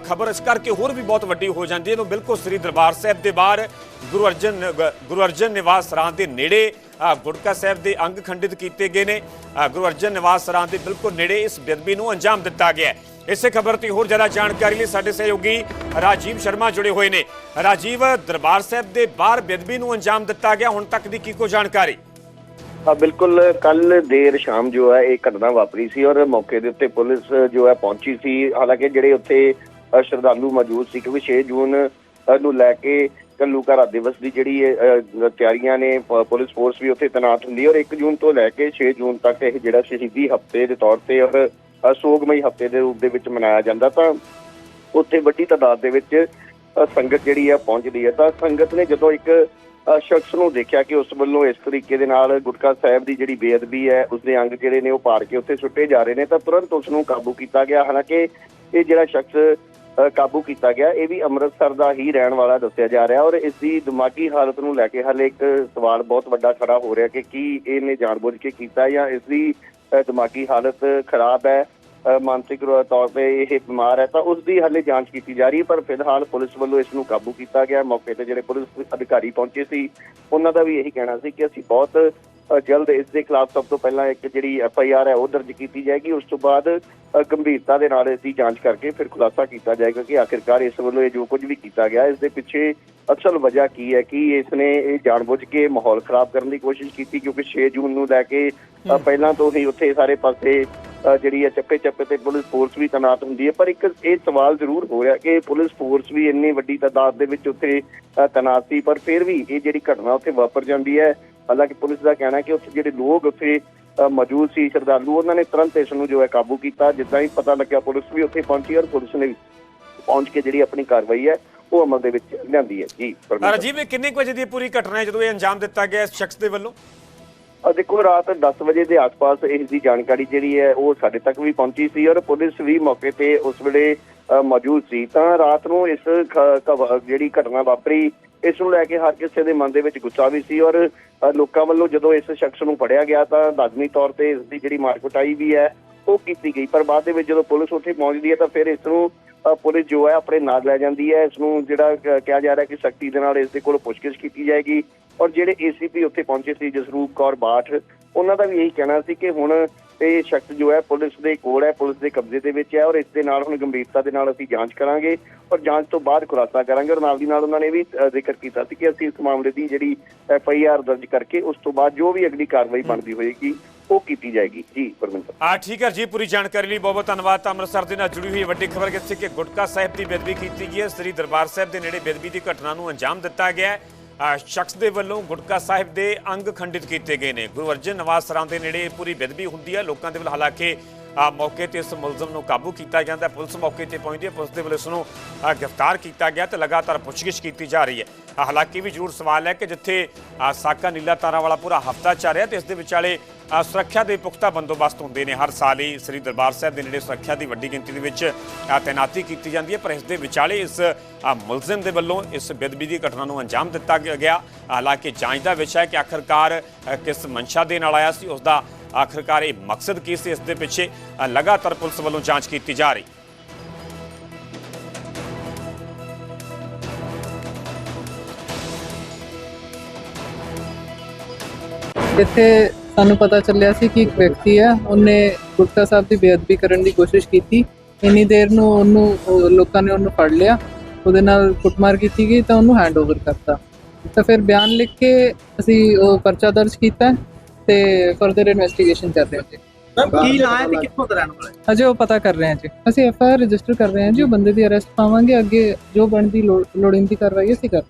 ਖਬਰ ਇਸ ਕਰਕੇ ਹੋਰ ਵੀ ਬਹੁਤ ਵੱਡੀ ਹੋ ਜਾਂਦੀ ਹੈ। ਜਦੋਂ ਬਿਲਕੁਲ ਸ੍ਰੀ ਦਰਬਾਰ ਸਾਹਿਬ ਦੇ ਬਾਹਰ ਗੁਰੂ ਅਰਜਨ ਗੁਰੂ ਅਰਜਨ ਨਿਵਾਸ ਸਰਾਂ ਦੇ ਨੇੜੇ ਅ, ਸਾਹਿਬ ਦੇ ਅੰਗ ਖੰਡਿਤ ਕੀਤੇ ਗਏ ਨੇ। ਗੁਰੂ ਅਰਜਨ ਨਿਵਾਸ ਸਰਾਂ ਦੇ ਬਿਲਕੁਲ ਨੇੜੇ ਇਸ ਬੇਅਦਬੀ ਨੂੰ ਅੰਜਾਮ ਦਿੱਤਾ ਗਿਆ ਹੈ। ਇਸੇ ਖਬਰ ਤੇ ਹੋਰ ਜ਼ਿਆਦਾ ਜਾਣਕਾਰੀ ਲਈ ਸਾਡੇ ਸਹਿਯੋਗੀ ਰਾਜੀਵ ਸ਼ਰਮਾ ਜੁੜੇ ਹੋਏ ਨੇ। ਰਾਜੀਵ ਦਰਬਾਰ ਸਾਹਿਬ ਦੇ ਬਾਹਰ ਬੇਅਦਬੀ ਨੂੰ ਅੰਜਾਮ ਦਿੱਤਾ ਗਿਆ ਹੁਣ ਤੱਕ ਦੀ ਕੀ ਕੋ ਜਾਣਕਾਰੀ? ਬਿਲਕੁਲ ਕੱਲ ਦੇਰ ਸ਼ਾਮ ਜੋ ਹੈ ਇਹ ਘਟਨਾ ਵਾਪਰੀ ਸੀ ਔਰ ਮੌਕੇ ਦੇ ਉੱਤੇ ਪੁਲਿਸ ਜੋ ਹੈ ਪਹੁੰਚੀ ਸੀ। ਹਾਲਾਂਕਿ ਜਿਹੜੇ ਉੱਥੇ ਸ਼ਰਧਾਲੂ ਮੌਜੂਦ ਸੀ ਕਿਉਂਕਿ 6 ਜੂਨ ਨੂੰ ਲੈ ਕੇ ਘੱਲੂਘਾਰਾ ਦਿਵਸ ਦੀ ਜਿਹੜੀ ਤਿਆਰੀਆਂ ਨੇ ਪੁਲਿਸ ਫੋਰਸ ਵੀ ਉੱਥੇ ਤੈਨਾਤ ਹੁੰਦੀ ਔਰ 1 ਜੂਨ ਤੋਂ ਲੈ ਕੇ 6 ਜੂਨ ਤੱਕ ਇਹ ਜਿਹੜਾ ਸ਼ਹੀਦੀ ਹਫ਼ਤੇ ਦੇ ਤੌਰ ਤੇ ਔਰ ਸੋਗਮਈ ਹਫ਼ਤੇ ਦੇ ਰੂਪ ਦੇ ਵਿੱਚ ਮਨਾਇਆ ਜਾਂਦਾ ਤਾਂ ਉੱਥੇ ਵੱਡੀ ਤਾਦਾਦ ਦੇ ਵਿੱਚ ਸੰਗਤ ਜਿਹੜੀ ਹੈ ਪਹੁੰਚਦੀ ਹੈ ਤਾਂ ਸੰਗਤ ਨੇ ਜਦੋਂ ਇੱਕ ਸ਼ਖਸ ਨੂੰ ਦੇਖਿਆ ਕਿ ਉਸ ਵੱਲੋਂ ਇਸ ਤਰੀਕੇ ਦੇ ਨਾਲ ਗੁਟਕਾ ਸਾਹਿਬ ਦੀ ਜਿਹੜੀ ਬੇਅਦਬੀ ਹੈ, ਉਸਦੇ ਅੰਗ ਜਿਹੜੇ ਨੇ ਉਹ ਪਾੜ ਕੇ ਉੱਥੇ ਸੁੱਟੇ ਜਾ ਰਹੇ ਨੇ ਤਾਂ ਤੁਰੰਤ ਉਸ ਨੂੰ ਕਾਬੂ ਕੀਤਾ ਗਿਆ। ਹਾਲਾਂਕਿ ਇਹ ਜਿਹੜਾ ਸ਼ਖਸ ਕਾਬੂ ਕੀਤਾ ਗਿਆ। ਇਹ ਵੀ ਅੰਮ੍ਰਿਤਸਰ ਦਾ ਹੀ ਰਹਿਣ ਵਾਲਾ ਦੱਸਿਆ ਜਾ ਰਿਹਾ ਔਰ ਇਸ ਦੀ ਦਿਮਾਗੀ ਹਾਲਤ ਨੂੰ ਲੈ ਕੇ ਹਾਲੇ ਇੱਕ ਸਵਾਲ ਬਹੁਤ ਵੱਡਾ ਖੜਾ ਹੋ ਰਿਹਾ ਕਿ ਕੀ ਇਹਨੇ ਜਾਣਬੁੱਝ ਕੇ ਕੀਤਾ ਜਾਂ ਇਸ ਦੀ ਦਿਮਾਗੀ ਹਾਲਤ ਖਰਾਬ ਹੈ। ਮਾਨਸਿਕ ਤੌਰ ਤੇ ਇਹ ਬਿਮਾਰ ਹੈ ਤਾਂ ਉਸ ਦੀ ਹਾਲੇ ਜਾਂਚ ਕੀਤੀ ਜਾ ਰਹੀ ਹੈ, ਪਰ ਫਿਲਹਾਲ ਪੁਲਿਸ ਵੱਲੋਂ ਇਸ ਨੂੰ ਕਾਬੂ ਕੀਤਾ ਗਿਆ। ਮੌਕੇ ਤੇ ਜਿਹੜੇ ਪੁਲਿਸ ਅਧਿਕਾਰੀ ਪਹੁੰਚੇ ਸੀ, ਉਹਨਾਂ ਦਾ ਵੀ ਇਹੀ ਕਹਿਣਾ ਸੀ ਕਿ ਅਸੀਂ ਬਹੁਤ ਜਲਦ ਇਸ ਦੇ ਖਿਲਾਫ ਸਭ ਤੋਂ ਪਹਿਲਾਂ ਇੱਕ ਜਿਹੜੀ ਐਫ ਆਈ ਆਰ ਹੈ ਉਹ ਦਰਜ ਕੀਤੀ ਜਾਏਗੀ। ਉਸ ਤੋਂ ਬਾਅਦ ਗੰਭੀਰਤਾ ਦੇ ਨਾਲ ਇਸ ਦੀ ਜਾਂਚ ਕਰਕੇ ਫਿਰ ਖੁਲਾਸਾ ਕੀਤਾ ਜਾਏਗਾ ਕਿ ਆਖਿਰਕਾਰ ਇਸ ਵੱਲੋਂ ਇਹ ਜੋ ਕੁਝ ਵੀ ਕੀਤਾ ਗਿਆ ਇਸ ਦੇ ਪਿੱਛੇ ਅਸਲ ਵਜ੍ਹਾ ਕੀ ਹੈ ਕਿ ਇਸ ਨੇ ਇਹ ਜਾਣਬੁੱਝ ਕੇ ਮਾਹੌਲ ਖਰਾਬ ਕਰਨ ਦੀ ਕੋਸ਼ਿਸ਼ ਕੀਤੀ ਕਿਉਂਕਿ 6 ਜੂਨ ਨੂੰ ਲੈ ਕੇ ਪਹਿਲਾਂ ਤੋਂ ਹੀ ਉੱਥੇ ਸਾਰੇ ਪਾਸੇ ਜਿਹੜੀ ਹੈ ਚੱਪੇ ਚੱਪੇ ਤੇ ਪੁਲਿਸ ਫੋਰਸ ਵੀ ਤੈਨਾਤ ਹੁੰਦੀ ਹੈ। ਪਰ ਇੱਕ ਇਹ ਸਵਾਲ ਜ਼ਰੂਰ ਹੋ ਰਿਹਾ ਕਿ ਪੁਲਿਸ ਫੋਰਸ ਵੀ ਇੰਨੀ ਵੱਡੀ ਤਾਦਾਦ ਦੇ ਵਿੱਚ ਉੱਥੇ ਤੈਨਾਤ ਸੀ ਪਰ ਫਿਰ ਵੀ ਇਹ ਜਿਹੜੀ ਘਟਨਾ ਉੱਥੇ ਵਾਪਰ ਜਾਂਦੀ ਹੈ ਹਾਲਾਂਕਿ ਪੁਲਿਸ ਦਾ ਕਹਿਣਾ ਹੈ ਕਿ ਉੱਥੇ ਜਿਹੜੇ ਲੋਕ ਉੱਥੇ ਮੌਜੂਦ ਸੀ ਸ਼ਰਧਾਲੂ ਉਹਨਾਂ ਨੇ ਤੁਰੰਤ ਇਸ ਨੂੰ ਜੋ ਹੈ ਕਾਬੂ ਕੀਤਾ। ਜਿੱਦਾਂ ਹੀ ਪਤਾ ਲੱਗਿਆ ਪੁਲਿਸ ਵੀ ਉੱਥੇ ਪਹੁੰਚੀ ਔਰ ਪੁਲਿਸ ਨੇ ਪਹੁੰਚ ਕੇ ਜਿਹੜੀ ਆਪਣੀ ਕਾਰਵਾਈ ਹੈ ਉਹ ਅਮਲ ਦੇ ਵਿੱਚ ਲਿਆਂਦੀ ਹੈ। ਜੀ। ਰਾਜੀਵ ਇਹ ਕਿੰਨੇ ਵਜੇ ਦੀ ਪੂਰੀ ਘਟਨਾ ਹੈ ਜਦੋਂ ਇਹ ਅੰਜਾਮ ਦਿੱਤਾ ਗਿਆ ਇਸ ਸ਼ਖਸ ਦੇ ਵੱਲੋਂ? ਅ, ਦੇਖੋ ਰਾਤ 10 ਵਜੇ ਦੇ ਆਸ-ਪਾਸ ਇਸ ਦੀ ਜਾਣਕਾਰੀ ਜਿਹੜੀ ਹੈ ਉਹ ਸਾਡੇ ਤੱਕ ਵੀ ਪਹੁੰਚੀ ਸੀ ਔਰ ਪੁਲਿਸ ਵੀ ਮੌਕੇ ਤੇ ਉਸ ਵੇਲੇ ਮੌਜੂਦ ਸੀ। ਤਾਂ ਰਾਤ ਨੂੰ ਇਸ ਜਿਹੜੀ ਘਟਨਾ ਵਾਪਰੀ ਇਸ ਨੂੰ ਲੈ ਕੇ ਹਰ ਕਿਸੇ ਦੇ ਮਨ ਦੇ ਵਿੱਚ ਗੁੱਸਾ ਵੀ ਸੀ ਔਰ ਲੋਕਾਂ ਵੱਲੋਂ ਜਦੋਂ ਇਸ ਸ਼ਖਸ ਨੂੰ ਫੜਿਆ ਗਿਆ ਤਾਂ ਲਾਜ਼ਮੀ ਤੌਰ ਤੇ ਇਸ ਦੀ ਜਿਹੜੀ ਮਾਰਕੁਟਾਈ ਵੀ ਹੈ, ਉਹ ਕੀਤੀ ਗਈ। ਪਰ ਬਾਅਦ ਦੇ ਵਿੱਚ ਜਦੋਂ ਪੁਲਿਸ ਉੱਥੇ ਪਹੁੰਚਦੀ ਹੈ ਤਾਂ ਫਿਰ ਇਸ ਨੂੰ ਪੁਲਿਸ ਜੋ ਹੈ ਆਪਣੇ ਨਾਲ ਲੈ ਜਾਂਦੀ ਹੈ। ਇਸ ਨੂੰ ਜਿਹੜਾ ਕਿਹਾ ਜਾ ਰਿਹਾ ਕਿ ਸਖਤੀ ਦੇ ਨਾਲ ਇਸ ਦੇ ਕੋਲ ਪੁੱਛਗਿੱਛ ਕੀਤੀ ਜਾਏਗੀ। ਔਰ ਜਿਹੜੇ ਏਸੀਪੀ ਉੱਥੇ ਪਹੁੰਚੇ ਸੀ ਜਸਰੂਪ ਕੌਰ ਬਾਠ, ਉਹਨਾਂ ਦਾ ਵੀ ਇਹੀ ਕਹਿਣਾ ਸੀ ਕਿ ਹੁਣ ਇਹ ਸ਼ਖਸ ਜੋ ਹੈ ਪੁਲਿਸ ਦੇ ਕੋਲ ਹੈ, ਪੁਲਿਸ ਦੇ ਕਬਜ਼ੇ ਦੇ ਵਿੱਚ ਹੈ ਔਰ ਇਸ ਦੇ ਨਾਲ ਹੁਣ ਗੰਭੀਰਤਾ ਦੇ ਨਾਲ ਅਸੀਂ ਜਾਂਚ ਕਰਾਂਗੇ ਔਰ ਜਾਂਚ ਤੋਂ ਬਾਅਦ ਖੁਲਾਸਾ ਕਰਾਂਗੇ ਔਰ ਨਾਲ ਦੀ ਨਾਲ ਉਹਨਾਂ ਨੇ ਵੀ ਜ਼ਿਕਰ ਕੀਤਾ ਸੀ ਕਿ ਅਸੀਂ ਇਸ ਮਾਮਲੇ ਦੀ ਜਿਹੜੀ ਐਫ ਆਈ ਆਰ ਦਰਜ ਕਰਕੇ ਉਸ ਤੋਂ ਬਾਅਦ ਜੋ ਵੀ ਅਗਲੀ ਕਾਰਵਾਈ ਬਣਦੀ ਹੋਏਗੀ, ਉਹ ਕੀਤੀ ਜਾਏਗੀ। ਜੀ, ਪਰਮਿੰਦਰ ਆ ਠੀਕ ਹੈ ਜੀ, ਪੂਰੀ ਜਾਣਕਾਰੀ ਲਈ ਬਹੁਤ ਬਹੁਤ ਧੰਨਵਾਦ। ਤਾਂ ਅੰਮ੍ਰਿਤਸਰ ਦੇ ਨਾਲ ਜੁੜੀ ਹੋਈ ਵੱਡੀ ਖਬਰ ਕਿੱਥੇ ਕਿ ਗੁਟਕਾ ਸਾਹਿਬ ਦੀ ਬੇਦਬੀ ਕੀਤੀ ਗਈ ਹੈ। ਸ੍ਰੀ ਦਰਬਾਰ ਸਾਹਿਬ ਦੇ ਨੇੜੇ ਬੇਦਬੀ ਦੀ ਘਟਨਾ ਨੂੰ ਅੰਜਾਮ ਦਿੱਤਾ ਗਿਆ ਹੈ। ਸ਼ਖਸ ਦੇ ਵੱਲੋਂ ਗੁਟਕਾ ਸਾਹਿਬ ਦੇ ਅੰਗ ਖੰਡਿਤ ਕੀਤੇ ਗਏ ਨੇ। ਗੁਰੂ ਅਰਜਨ ਨਵਾਜ਼ ਸਰਾਂ ਦੇ ਨੇੜੇ ਇਹ ਪੂਰੀ ਬੇਦਬੀ ਹੁੰਦੀ ਹੈ। ਲੋਕਾਂ ਦੇ ਵੱਲ ਹਾਲਾਂਕਿ, ਆ, ਮੌਕੇ ਤੇ ਇਸ ਮੁਲਜ਼ਮ ਨੂੰ ਕਾਬੂ ਕੀਤਾ ਜਾਂਦਾ। ਪੁਲਿਸ ਮੌਕੇ ਤੇ ਪਹੁੰਚਦੀ ਹੈ। ਪੁਲਿਸ ਦੇ ਵੱਲੋਂ ਇਸ ਨੂੰ ਗ੍ਰਿਫਤਾਰ ਕੀਤਾ ਗਿਆ ਤੇ ਲਗਾਤਾਰ ਪੁੱਛਗਿੱਛ ਕੀਤੀ ਜਾ ਰਹੀ ਹੈ। ਹਾਲਾਂਕਿ ਵੀ ਜ਼ਰੂਰ ਸਵਾਲ ਹੈ ਕਿ ਜਿੱਥੇ ਸਾਕਾ ਨੀਲਾ ਤਾਰਾਂ ਵਾਲਾ ਪੂਰਾ ਹਫਤਾ ਚੱਲ ਰਿਹਾ ਤੇ ਇਸ ਦੇ ਵਿਚਾਲੇ ਸੁਰੱਖਿਆ ਦੇ ਪੁਖਤਾ ਬੰਦੋਬਸਤ ਹੁੰਦੇ ਨੇ। ਹਰ ਸਾਲ ਹੀ ਸ੍ਰੀ ਦਰਬਾਰ ਸਾਹਿਬ ਦੇ ਨੇੜੇ ਸੁਰੱਖਿਆ ਦੀ ਵੱਡੀ ਗਿਣਤੀ ਦੇ ਵਿੱਚ ਤਾਇਨਾਤੀ ਕੀਤੀ ਜਾਂਦੀ ਹੈ ਪਰ ਇਸ ਦੇ ਵਿਚਾਲੇ ਇਸ ਆ, ਮੁਲਜ਼ਮ ਦੇ ਵੱਲੋਂ ਇਸ ਬੇਦਬੀ ਦੀ ਘਟਨਾ ਨੂੰ ਅੰਜਾਮ ਦਿੱਤਾ ਗਿਆ- ਹਾਲਾਂਕਿ ਜਾਂਚ ਦਾ ਵਿਸ਼ਾ ਹੈ ਕਿ ਆਖਰਕਾਰ ਕਿਸ ਮਨਸ਼ਾ ਦੇ ਨਾਲ ਆਇਆ ਸੀ ਉਸ ਦਾ ਆਖਰਕਾਰ ਇਹ ਮਕਸਦ ਕੀ ਸੀ ਇਸ ਦੇ ਪਿੱਛੇ ਲਗਾਤਾਰ ਪੁਲਿਸ ਵੱਲੋਂ ਜਾਂਚ ਕੀਤੀ ਜਾ ਰਹੀ। ਇੱਥੇ ਸਾਨੂੰ ਪਤਾ ਚੱਲਿਆ ਸੀ ਕਿ ਇੱਕ ਵਿਅਕਤੀ ਹੈ ਉਹਨੇ ਗੁਟਕਾ ਸਾਹਿਬ ਦੀ ਬੇਅਦਬੀ ਕਰਨ ਦੀ ਕੋਸ਼ਿਸ਼ ਕੀਤੀ। ਇੰਨੀ ਦੇਰ ਨੂੰ ਉਹਨੂੰ ਉਹ ਲੋਕਾਂ ਨੇ ਉਹਨੂੰ ਫੜ ਲਿਆ। ਉਹਦੇ ਨਾਲ ਕੁੱਟਮਾਰ ਕੀਤੀ ਗਈ ਤਾਂ ਉਹਨੂੰ ਹੈਂਡਓਵਰ ਕਰਤਾ। ਤਾਂ ਫਿਰ ਬਿਆਨ ਲਿਖ ਕੇ ਅਸੀਂ ਉਹ ਪਰਚਾ ਦਰਜ ਕੀਤਾ ਤੇ ਫਰਦਰ ਇਨਵੈਸਟੀਗੇਸ਼ਨ ਕਰ ਰਹੇ ਹਾਂ ਜੀ ਕੀ ਨਾਂ ਹੈ ਤੇ ਕਿੱਥੋਂ ਦਾ ਰਹਿਣ ਵਾਲਾ ਹੈ? ਅਜੇ ਉਹ ਪਤਾ ਕਰ ਰਹੇ ਹਾਂ ਜੀ। ਅਸੀਂ ਐਫ ਆਈ ਆਰ ਰਜਿਸਟਰ ਕਰ ਰਹੇ ਹਾਂ ਜੀ ਉਹ ਬੰਦੇ ਦੀ ਅਰੈਸਟ ਪਾਵਾਂਗੇ। ਅੱਗੇ ਜੋ ਬਣਦੀ ਲੋੜ- ਲੋੜੀਂਦੀ ਕਾਰਵਾਈ ਅਸੀਂ ਕਰ